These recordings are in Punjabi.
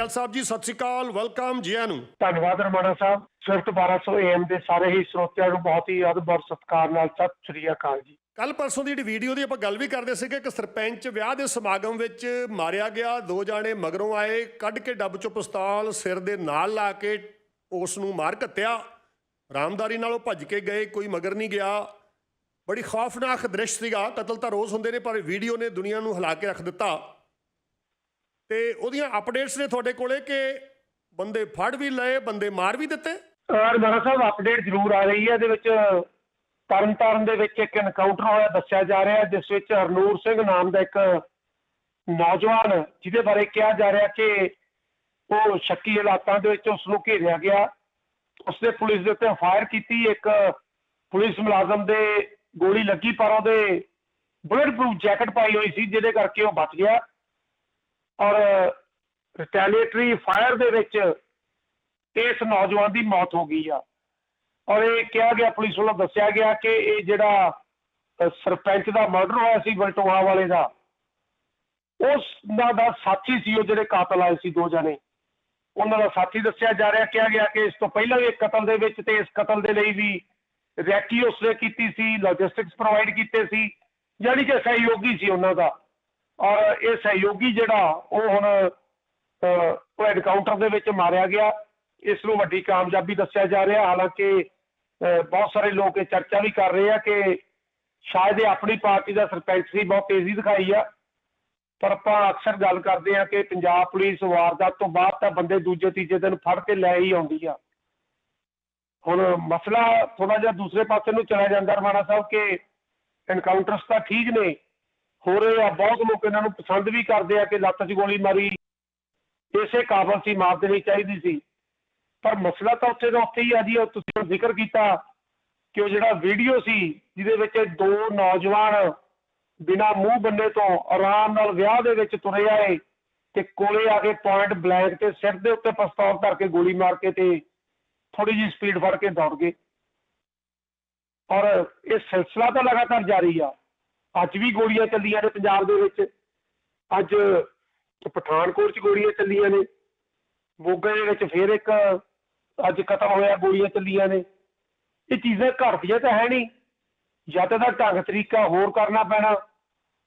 ਗਰੇਵਾਲ ਸਾਹਿਬ ਜੀ ਸਤਿ ਸ਼੍ਰੀ ਅਕਾਲ ਵੈਲਕਮ ਜੀ ਨੂੰ। ਧੰਨਵਾਦ ਰਮਾਣਾ ਸਾਹਿਬ। ਸਵਿਫਟ 1200 AM ਦੇ ਸਾਰੇ ਹੀ ਸਰੋਤਿਆਂ ਨੂੰ ਬਹੁਤ ਹੀ ਅਦਬ ਸਤਿਕਾਰ ਨਾਲ ਸਤਿ ਸ੍ਰੀ ਅਕਾਲ ਜੀ। ਕੱਲ ਪਰਸੋਂ ਦੀ ਜਿਹੜੀ ਵੀਡੀਓ ਦੀ ਆਪਾਂ ਗੱਲ ਵੀ ਕਰਦੇ ਸੀਗੇ ਕਿ ਸਰਪੰਚ ਵਿਆਹ ਦੇ ਸਮਾਗਮ ਵਿੱਚ ਮਾਰਿਆ ਗਿਆ ਦੋ ਜਾਣੇ ਮਗਰੋਂ ਆਏ ਕੱਢ ਕੇ ਡੱਬ ਚੋਂ ਪਿਸਤੌਲ ਸਿਰ ਦੇ ਨਾਲ ਲਾ ਕੇ ਉਸ ਨੂੰ ਮਾਰ ਘੱਤਿਆ ਰਾਮਦਾਰੀ ਨਾਲ ਉਹ ਭੱਜ ਕੇ ਗਏ ਕੋਈ ਮਗਰ ਨਹੀਂ ਗਿਆ। ਬੜੀ ਖੌਫਨਾਕ ਦ੍ਰਿਸ਼ ਸੀਗਾ। ਕਤਲ ਤਾਂ ਰੋਜ਼ ਹੁੰਦੇ ਨੇ ਪਰ ਵੀਡੀਓ ਨੇ ਦੁਨੀਆ ਨੂੰ ਹਿਲਾ ਕੇ ਰੱਖ ਦਿੱਤਾ। ਤੇ ਉਹਦੀਆਂ ਅਪਡੇਟਸ ਨੇ ਤੁਹਾਡੇ ਕੋਲੇ ਕਿ ਬੰਦੇ ਫੜ ਵੀ ਲਏ, ਬੰਦੇ ਮਾਰ ਵੀ ਦਿੱਤੇ? ਰਮਾਣਾ ਸਾਹਿਬ ਅਪਡੇਟ ਜ਼ਰੂਰ ਆ ਰਹੀ ਹੈ, ਇਹਦੇ ਵਿੱਚ ਤਰਨਤਾਰਨ ਦੇ ਵਿੱਚ ਇੱਕ ਐਨਕਾਊਂਟਰ ਹੋਇਆ, ਦੱਸਿਆ ਜਾ ਰਿਹਾ, ਜਿਸ ਵਿੱਚ ਹਰਨੂਰ ਸਿੰਘ ਨਾਮ ਦਾ ਇੱਕ ਨੌਜਵਾਨ, ਜਿਹਦੇ ਬਾਰੇ ਕਿਹਾ ਜਾ ਰਿਹਾ ਕਿ ਉਹ ਸ਼ੱਕੀ ਹਾਲਾਤਾਂ ਦੇ ਵਿੱਚ ਉਸ ਨੂੰ ਘੇਰਿਆ ਗਿਆ। ਉਸਨੇ ਪੁਲਿਸ ਦੇ ਉੱਤੇ ਫਾਇਰ ਕੀਤੀ, ਇੱਕ ਪੁਲਿਸ ਮੁਲਾਜ਼ਮ ਦੇ ਗੋਲੀ ਲੱਗੀ, ਪਰ ਉਹਦੇ ਬੁਲੇਟ ਪ੍ਰੂਫ ਜੈਕਟ ਪਾਈ ਹੋਈ ਸੀ, ਜਿਹਦੇ ਕਰਕੇ ਉਹ ਬਚ ਗਿਆ। ਔਰ ਰਿਟੈਲੀਏਟਰੀ ਫਾਇਰ ਦੇ ਵਿੱਚ ਇਸ ਨੌਜਵਾਨ ਦੀ ਮੌਤ ਹੋ ਗਈ ਆ। ਔਰ ਇਹ ਕਿਹਾ ਗਿਆ, ਪੁਲਿਸ ਵੱਲੋਂ ਦੱਸਿਆ ਗਿਆ ਕਿ ਇਹ ਜਿਹੜਾ ਸਰਪੰਚ ਦਾ ਮਰਡਰ ਹੋਇਆ ਸੀ ਬਲਟੋਹਾ ਵਾਲੇ ਦਾ, ਉਸ ਦਾ ਦਾ ਸਾਥੀ ਸੀ ਉਹ ਜਿਹੜੇ ਕਾਤਲ ਆਏ ਸੀ ਦੋ ਜਣੇ। ਉਹਨਾਂ ਦਾ ਸਾਥੀ ਦੱਸਿਆ ਜਾ ਰਿਹਾ, ਕਿਹਾ ਗਿਆ ਕਿ ਇਸ ਤੋਂ ਪਹਿਲਾਂ ਵੀ ਇੱਕ ਕਤਲ ਦੇ ਵਿੱਚ ਤੇ ਇਸ ਕਤਲ ਦੇ ਲਈ ਵੀ ਰੈਕੀ ਉਸਨੇ ਕੀਤੀ ਸੀ ਲੌਜਿਸਟਿਕਸ ਪ੍ਰੋਵਾਈਡ ਕੀਤੇ ਸੀ, ਯਾਨੀ ਕਿ ਸਹਿਯੋਗੀ ਸੀ ਉਹਨਾਂ ਦਾ। ਔਰ ਇਹ ਸਹਿਯੋਗੀ ਜਿਹੜਾ ਉਹ ਹੁਣ ਉਹ ਐਨਕਾਊਂਟਰ ਦੇ ਵਿੱਚ ਮਾਰਿਆ ਗਿਆ। ਇਸ ਨੂੰ ਵੱਡੀ ਕਾਮਯਾਬੀ ਦੱਸਿਆ ਜਾ ਰਿਹਾ। ਹਾਲਾਂਕਿ ਬਹੁਤ ਸਾਰੇ ਲੋਕ ਇਹ ਚਰਚਾ ਵੀ ਕਰ ਰਹੇ ਆ ਕਿ ਸ਼ਾਇਦ ਇਹ ਆਪਣੀ ਪਾਰਟੀ ਦਾ ਸਰਪੰਚ ਸੀ, ਬਹੁਤ ਤੇਜ਼ੀ ਦਿਖਾਈ ਆ। ਪਰ ਆਪਾਂ ਅਕਸਰ ਗੱਲ ਕਰਦੇ ਆ ਕਿ ਪੰਜਾਬ ਪੁਲਿਸ ਵਾਰਦਾਤ ਤੋਂ ਬਾਅਦ ਤਾਂ ਬੰਦੇ ਦੂਜੇ, ਤੀਜੇ ਦਿਨ ਫੜ ਕੇ ਲੈ ਹੀ ਆਉਂਦੀ ਆ। ਹੁਣ ਮਸਲਾ ਥੋੜਾ ਜਿਹਾ ਦੂਸਰੇ ਪਾਸੇ ਨੂੰ ਚਲਾ ਜਾਂਦਾ। ਰਵਾਣਾ ਸਾਹਿਬ, ਕਿ ਐਨਕਾਊਂਟਰਸ ਤਾਂ ਠੀਕ ਨੇ ਹੋ ਰਹੇ ਆ, ਬਹੁਤ ਲੋਕ ਇਹਨਾਂ ਨੂੰ ਪਸੰਦ ਵੀ ਕਰਦੇ ਆ ਕਿ ਲੱਤ 'ਚ ਗੋਲੀ ਮਾਰੀ। ਇਸੇ ਕਾਬਲ ਸੀ, ਮਾਰ ਦੇਣੀ ਚਾਹੀਦੀ ਸੀ। ਪਰ ਮਸਲਾ ਤਾਂ ਉੱਥੇ ਦਾ ਉੱਥੇ ਹੀ ਆ ਜੀ, ਉਹ ਤੁਸੀਂ ਜ਼ਿਕਰ ਕੀਤਾ ਕਿ ਉਹ ਜਿਹੜਾ ਵੀਡੀਓ ਸੀ, ਜਿਹਦੇ ਵਿੱਚ ਦੋ ਨੌਜਵਾਨ ਬਿਨਾ ਮੂੰਹ ਬੰਨੇ ਤੋਂ ਆਰਾਮ ਨਾਲ ਵਿਆਹ ਦੇ ਵਿੱਚ ਤੁਰੇ ਆਏ ਤੇ ਕੋਲੇ ਆ ਕੇ ਪੁਆਇੰਟ ਬਲੈਂਕ ਤੇ ਸਿਰ ਦੇ ਉੱਤੇ ਪਿਸਤੌਲ ਧਰ ਕੇ ਗੋਲੀ ਮਾਰ ਕੇ ਤੇ ਥੋੜੀ ਜਿਹੀ ਸਪੀਡ ਫੜ ਕੇ ਦੌੜ ਗਏ। ਔਰ ਇਹ ਸਿਲਸਿਲਾ ਤਾਂ ਲਗਾਤਾਰ ਜਾਰੀ ਆ। ਅੱਜ ਵੀ ਗੋਲੀਆਂ ਚੱਲੀਆਂ ਨੇ ਪੰਜਾਬ ਦੇ ਵਿੱਚ। ਅੱਜ ਪਠਾਨਕੋਟ 'ਚ ਗੋਲੀਆਂ ਚੱਲੀਆਂ ਨੇ। ਮੋਗੇ ਦੇ ਵਿੱਚ ਫੇਰ ਇੱਕ ਅੱਜ ਕਤਲ ਹੋਇਆ ਗੋਲੀਆਂ ਚੱਲੀਆਂ ਨੇ। ਇਹ ਚੀਜ਼ਾਂ ਘਟਦੀਆਂ ਤਾਂ ਹੈ ਨਹੀਂ। ਜਾਂ ਤਾਂ ਢੰਗ ਤਰੀਕਾ ਹੋਰ ਕਰਨਾ ਪੈਣਾ।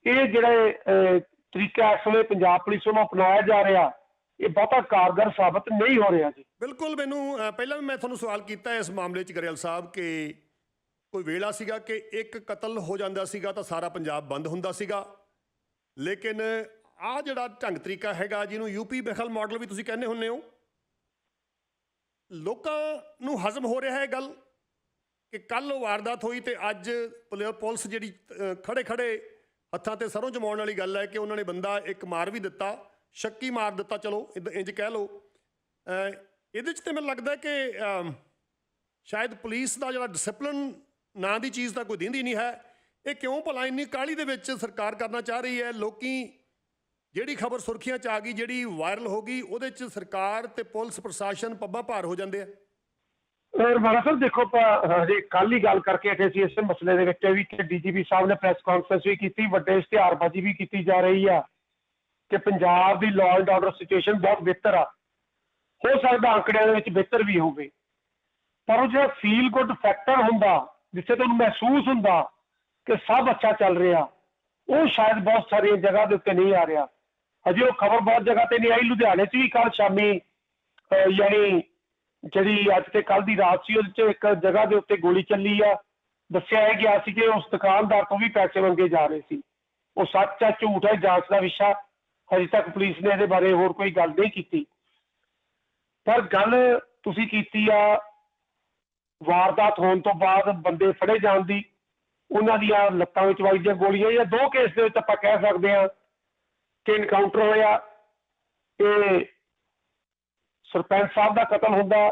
ਇਹ ਜਿਹੜੇ ਤਰੀਕਾ ਇਸ ਵੇਲੇ ਪੰਜਾਬ ਪੁਲਿਸ ਵੱਲੋਂ ਅਪਣਾਇਆ ਜਾ ਰਿਹਾ, ਇਹ ਬਹੁਤਾ ਕਾਰਗਰ ਸਾਬਤ ਨਹੀਂ ਹੋ ਰਿਹਾ ਜੀ। ਬਿਲਕੁਲ, ਮੈਨੂੰ ਪਹਿਲਾਂ ਵੀ ਮੈਂ ਤੁਹਾਨੂੰ ਸਵਾਲ ਕੀਤਾ ਇਸ ਮਾਮਲੇ 'ਚ ਗਰੇਵਾਲ ਸਾਹਿਬ ਕਿ ਕੋਈ ਵੇਲਾ ਸੀਗਾ ਕਿ ਇੱਕ ਕਤਲ ਹੋ ਜਾਂਦਾ ਸੀਗਾ ਤਾਂ ਸਾਰਾ ਪੰਜਾਬ ਬੰਦ ਹੁੰਦਾ ਸੀਗਾ। ਲੇਕਿਨ ਆਹ ਜਿਹੜਾ ਢੰਗ ਤਰੀਕਾ ਹੈਗਾ, ਜਿਹਨੂੰ ਯੂਪੀ ਬਖਲ ਮਾਡਲ ਵੀ ਤੁਸੀਂ ਕਹਿੰਦੇ ਹੁੰਦੇ ਹੋ, ਲੋਕਾਂ ਨੂੰ ਹਜ਼ਮ ਹੋ ਰਿਹਾ ਹੈ ਇਹ ਗੱਲ ਕਿ ਕੱਲ ਵਾਰਦਾਤ ਹੋਈ ਤੇ ਅੱਜ ਪੁਲ- ਪੁਲਿਸ ਜਿਹੜੀ ਖੜੇ ਖੜੇ ਹੱਥਾਂ ਤੇ ਸਰੋਂ ਜਮਾਉਣ ਵਾਲੀ ਗੱਲ ਹੈ ਕਿ ਉਹਨਾਂ ਨੇ ਬੰਦਾ ਇੱਕ ਮਾਰ ਵੀ ਦਿੱਤਾ, ਸ਼ੱਕੀ ਮਾਰ ਦਿੱਤਾ, ਚਲੋ ਇੱਦਾਂ- ਇੰਜ ਕਹਿ ਲਓ। ਇਹਦੇ 'ਚ ਤੇ ਮੈਨੂੰ ਲੱਗਦਾ ਕਿ ਸ਼ਾਇਦ ਪੁਲਿਸ ਦਾ ਜਿਹੜਾ ਡਿਸਪਲਿਨ ਨਾਂ ਦੀ ਚੀਜ਼ ਤਾਂ ਕੋਈ ਦਿੰਦੀ ਨਹੀਂ ਹੈ। ਇਹ ਕਿਉਂ ਭਲਾ ਇੰਨੀ ਕਾਲੀ ਦੇ ਵਿੱਚ ਸਰਕਾਰ ਕਰਨਾ ਚਾਹ ਰਹੀ ਹੈ? ਲੋਕੀ ਜਿਹੜੀ ਖਬਰ ਸੁਰਖੀਆਂ 'ਚ ਆ ਗਈ, ਜਿਹੜੀ ਵਾਇਰਲ ਹੋ ਗਈ, ਉਹਦੇ 'ਚ ਸਰਕਾਰ ਤੇ ਪੁਲਿਸ ਪ੍ਰਸ਼ਾਸਨ ਪੱਬਾਂ ਭਾਰ ਹੋ ਜਾਂਦੇ ਆ। ਔਰ ਮਾਰਾ ਸਾਹਿਬ ਦੇਖੋ ਆਪਾਂ ਹਜੇ ਕੱਲ ਹੀ ਗੱਲ ਕਰਕੇ ਹਟੇ ਸੀ ਇਸ ਮਸਲੇ ਦੇ ਵਿੱਚ ਵੀ ਕਿ ਡੀਜੀਪੀ ਸਾਹਿਬ ਨੇ ਪ੍ਰੈਸ ਕਾਨਫਰੰਸ ਵੀ ਕੀਤੀ, ਵੱਡੇ ਇਸ਼ਤਿਹਾਰਬਾਜ਼ੀ ਵੀ ਕੀਤੀ ਜਾ ਰਹੀ ਆ ਕਿ ਪੰਜਾਬ ਦੀ ਲਾਅ ਐਂਡ ਆਰਡਰ ਸਿਚੁਏਸ਼ਨ ਬਹੁਤ ਬਿਹਤਰ ਆ। ਹੋ ਸਕਦਾ ਅੰਕੜਿਆਂ ਦੇ ਵਿੱਚ ਬਿਹਤਰ ਵੀ ਹੋਵੇ। ਪਰ ਉਹ ਜਿਹੜਾ ਫੀਲ ਗੁੱਡ ਫੈਕਟਰ ਹੁੰਦਾ ਜਿੱਥੇ ਤੁਹਾਨੂੰ ਮਹਿਸੂਸ ਹੁੰਦਾ ਕਿ ਸਭ ਅੱਛਾ ਚੱਲ ਰਿਹਾ, ਉਹ ਸ਼ਾਇਦ ਬਹੁਤ ਸਾਰੀਆਂ ਜਗ੍ਹਾ ਦੇ ਉੱਤੇ ਨਹੀਂ ਆ ਰਿਹਾ। ਅਜੇ ਉਹ ਖਬਰ ਬਹੁਤ ਜਗ੍ਹਾ ਤੇ ਨਹੀਂ ਆਈ। ਲੁਧਿਆਣੇ 'ਚ ਵੀ ਕੱਲ ਸ਼ਾਮੀ ਯਾਨੀ ਜਿਹੜੀ ਅੱਜ ਤੇ ਕੱਲ ਦੀ ਰਾਤ ਸੀ, ਉਹਦੇ 'ਚ ਇੱਕ ਜਗ੍ਹਾ ਦੇ ਉੱਤੇ ਗੋਲੀ ਚੱਲੀ ਆ। ਦੱਸਿਆ ਗਿਆ ਸੀ ਕਿ ਉਸ ਦੁਕਾਨਦਾਰ ਤੋਂ ਵੀ ਪੈਸੇ ਮੰਗੇ ਜਾ ਰਹੇ ਸੀ। ਉਹ ਸੱਚ ਆ, ਝੂਠ ਹੈ ਜਾਂਚ ਦਾ ਵਿਸ਼ਾ। ਹਜੇ ਤੱਕ ਪੁਲਿਸ ਨੇ ਇਹਦੇ ਬਾਰੇ ਹੋਰ ਕੋਈ ਗੱਲ ਨਹੀਂ ਕੀਤੀ। ਪਰ ਗੱਲ ਤੁਸੀਂ ਕੀਤੀ ਆ ਵਾਰਦਾਤ ਹੋਣ ਤੋਂ ਬਾਅਦ ਬੰਦੇ ਫੜੇ ਜਾਣ ਦੀ ਉਹਨਾਂ ਦੀਆਂ ਲੱਤਾਂ ਵਿੱਚ ਵੱਜਦੀਆਂ ਗੋਲੀਆਂ ਜਾਂ ਦੋ ਕੇਸ ਦੇ ਵਿੱਚ ਆਪਾਂ ਕਹਿ ਸਕਦੇ ਹਾਂ ਕਿ ਇਨਕਾਊਂਟਰ ਹੋਇਆ। ਇਹ ਸਰਪੰਚ ਸਾਹਿਬ ਦਾ ਕਤਲ ਹੁੰਦਾ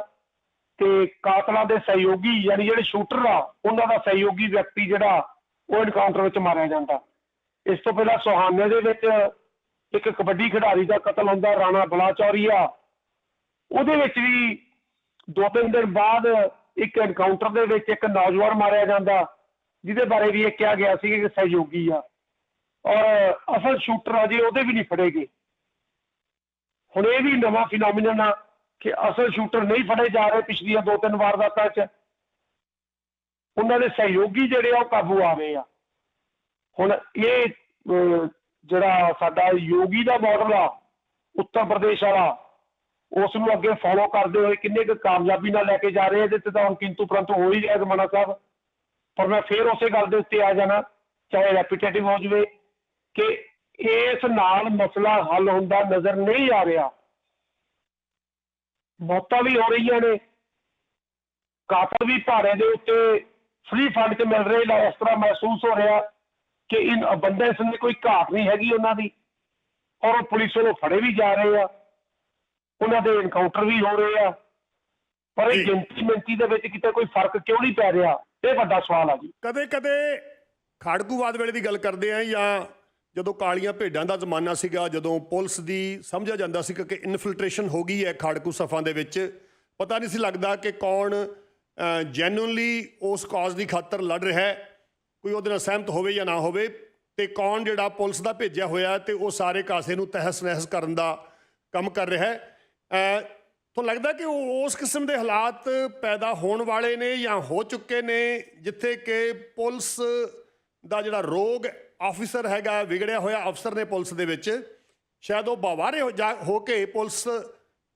ਤੇ ਕਾਤਲਾਂ ਦੇ ਸਹਿਯੋਗੀ ਯਾਨੀ ਜਿਹੜੇ ਸ਼ੂਟਰ ਆ, ਉਹਨਾਂ ਦਾ ਸਹਿਯੋਗੀ ਵਿਅਕਤੀ ਜਿਹੜਾ ਉਹ ਇਨਕਾਊਂਟਰ ਵਿੱਚ ਮਾਰਿਆ ਜਾਂਦਾ। ਇਸ ਤੋਂ ਪਹਿਲਾਂ ਸੁਹਾਨੇ ਦੇ ਵਿੱਚ ਇੱਕ ਕਬੱਡੀ ਖਿਡਾਰੀ ਦਾ ਕਤਲ ਹੁੰਦਾ, ਰਾਣਾ ਬਲਾਚੌਰੀਆ। ਉਹਦੇ ਵਿੱਚ ਵੀ ਦੋ ਤਿੰਨ ਦਿਨ ਬਾਅਦ ਇੱਕ ਐਨਕਾਊਂਟਰ ਦੇ ਵਿੱਚ ਇੱਕ ਨੌਜਵਾਨ ਮਾਰਿਆ ਜਾਂਦਾ, ਜਿਹਦੇ ਬਾਰੇ ਵੀ ਇਹ ਕਿਹਾ ਗਿਆ ਸੀ ਕਿ ਸਹਿਯੋਗੀ ਆ। ਔਰ ਅਸਲ ਸ਼ੂਟਰ ਅਜੇ ਉਹਦੇ ਵੀ ਨਹੀਂ ਫੜੇਗੇ। ਹੁਣ ਇਹ ਵੀ ਨਵਾਂ ਫਿਨੋਮੀਨਨ ਆ ਕਿ ਅਸਲ ਸ਼ੂਟਰ ਨਹੀਂ ਫੜੇ ਜਾ ਰਹੇ ਪਿਛਲੀਆਂ ਦੋ ਤਿੰਨ ਵਾਰਦਾਤਾਂ 'ਚ। ਉਹਨਾਂ ਦੇ ਸਹਿਯੋਗੀ ਜਿਹੜੇ ਆ, ਉਹ ਕਾਬੂ ਆ ਗਏ ਆ। ਹੁਣ ਇਹ ਜਿਹੜਾ ਸਾਡਾ ਯੋਗੀ ਦਾ ਮਾਡਲ ਆ, ਉੱਤਰ ਪ੍ਰਦੇਸ਼ ਵਾਲਾ ਉਸ ਨੂੰ ਅੱਗੇ ਫੋਲੋ ਕਰਦੇ ਹੋਏ ਕਿੰਨੇ ਕੁ ਕਾਮਯਾਬੀ ਨਾਲ ਲੈ ਕੇ ਜਾ ਰਹੇ ਆ, ਇਹਦੇ ਤੇ ਤਾਂ ਹੁਣ ਕਿੰਤੂ ਪ੍ਰੰਤੂ ਹੋ ਹੀ ਰਿਹਾ ਜ਼ਮਾਨਾ ਸਾਹਿਬ। ਪਰ ਮੈਂ ਫੇਰ ਉਸੇ ਗੱਲ ਦੇ ਉੱਤੇ ਆ ਜਾਣਾ ਚਾਹੇ ਰੈਪੀਟੇਟਿਵ ਹੋ ਜਵੇ ਕਿ ਇਸ ਨਾਲ ਮਸਲਾ ਹੱਲ ਹੁੰਦਾ ਨਜ਼ਰ ਨਹੀਂ ਆ ਰਿਹਾ। ਮੌਤਾਂ ਵੀ ਹੋ ਰਹੀਆਂ ਨੇ। ਕਾਤਲ ਵੀ ਭਾਰੇ ਦੇ ਉੱਤੇ ਫ੍ਰੀ ਫੰਡ 'ਚ ਮਿਲ ਰਹੇ ਨੇ ਇਸ ਤਰ੍ਹਾਂ ਮਹਿਸੂਸ ਹੋ ਰਿਹਾ ਕਿ ਇਨ ਅਬੰਡੈਂਸ ਦੀ ਕੋਈ ਘਾਟ ਨਹੀਂ ਹੈਗੀ ਉਹਨਾਂ ਦੀ। ਔਰ ਉਹ ਪੁਲਿਸ ਵੱਲੋਂ ਫੜੇ ਵੀ ਜਾ ਰਹੇ ਆ। ਉਹਨਾਂ ਦੇ ਐਨਕਾਊਂਟਰ ਵੀ ਹੋ ਰਹੇ ਆ। ਪਰ। ਇਹ ਗਿਣਤੀ ਮਿੰਤੀ ਦੇ ਵਿੱਚ ਕਿਤੇ ਕੋਈ ਫ਼ਰਕ ਕਿਉਂ ਨਹੀਂ ਪੈ ਰਿਹਾ? ਇਹ ਵੱਡਾ ਸਵਾਲ ਆ ਜੀ। ਕਦੇ ਕਦੇ ਖਾੜਕੂਵਾਦ ਵੇਲੇ ਦੀ ਗੱਲ ਕਰਦੇ ਆ ਜਾਂ ਜਦੋਂ ਕਾਲੀਆਂ ਭੇਡਾਂ ਦਾ ਜ਼ਮਾਨਾ ਸੀਗਾ ਜਦੋਂ ਪੁਲਿਸ ਦੀ ਸਮਝਿਆ ਜਾਂਦਾ ਸੀ ਕਿ ਇਨਫਿਲਟ੍ਰੇਸ਼ਨ ਹੋ ਗਈ ਹੈ ਖਾੜਕੂ ਸਫਾਂ ਦੇ ਵਿੱਚ ਪਤਾ ਨਹੀਂ ਸੀ ਲੱਗਦਾ ਕਿ ਕੌਣ ਜੈਨੂਇਨਲੀ ਉਸ ਕਾਜ਼ ਦੀ ਖਾਤਰ ਲੜ ਰਿਹਾ ਹੈ। ਕੋਈ ਉਹਦੇ ਨਾਲ ਸਹਿਮਤ ਹੋਵੇ ਜਾਂ ਨਾ ਹੋਵੇ ਤੇ ਕੌਣ ਜਿਹੜਾ ਪੁਲਿਸ ਦਾ ਭੇਜਿਆ ਹੋਇਆ ਤੇ ਉਹ ਸਾਰੇ ਕਾਸੇ ਨੂੰ ਤਹਿਸ ਨਹਿਸ ਕਰਨ ਦਾ ਕੰਮ ਕਰ ਰਿਹਾ ਹੈ। ਅ, ਤੁਹਾਨੂੰ ਲੱਗਦਾ ਕਿ ਉਹ ਉਸ ਕਿਸਮ ਦੇ ਹਾਲਾਤ ਪੈਦਾ ਹੋਣ ਵਾਲੇ ਨੇ ਜਾਂ ਹੋ ਚੁੱਕੇ ਨੇ ਜਿੱਥੇ ਕਿ ਪੁਲਿਸ ਦਾ ਜਿਹੜਾ ਰੋਗ ਆਫੀਸਰ ਹੈਗਾ ਵਿਗੜਿਆ ਹੋਇਆ ਅਫਸਰ ਨੇ ਪੁਲਿਸ ਦੇ ਵਿੱਚ ਸ਼ਾਇਦ ਉਹ ਬਾਵਾਰੇ ਹੋ ਜਾ- ਹੋ ਕੇ ਪੁਲਿਸ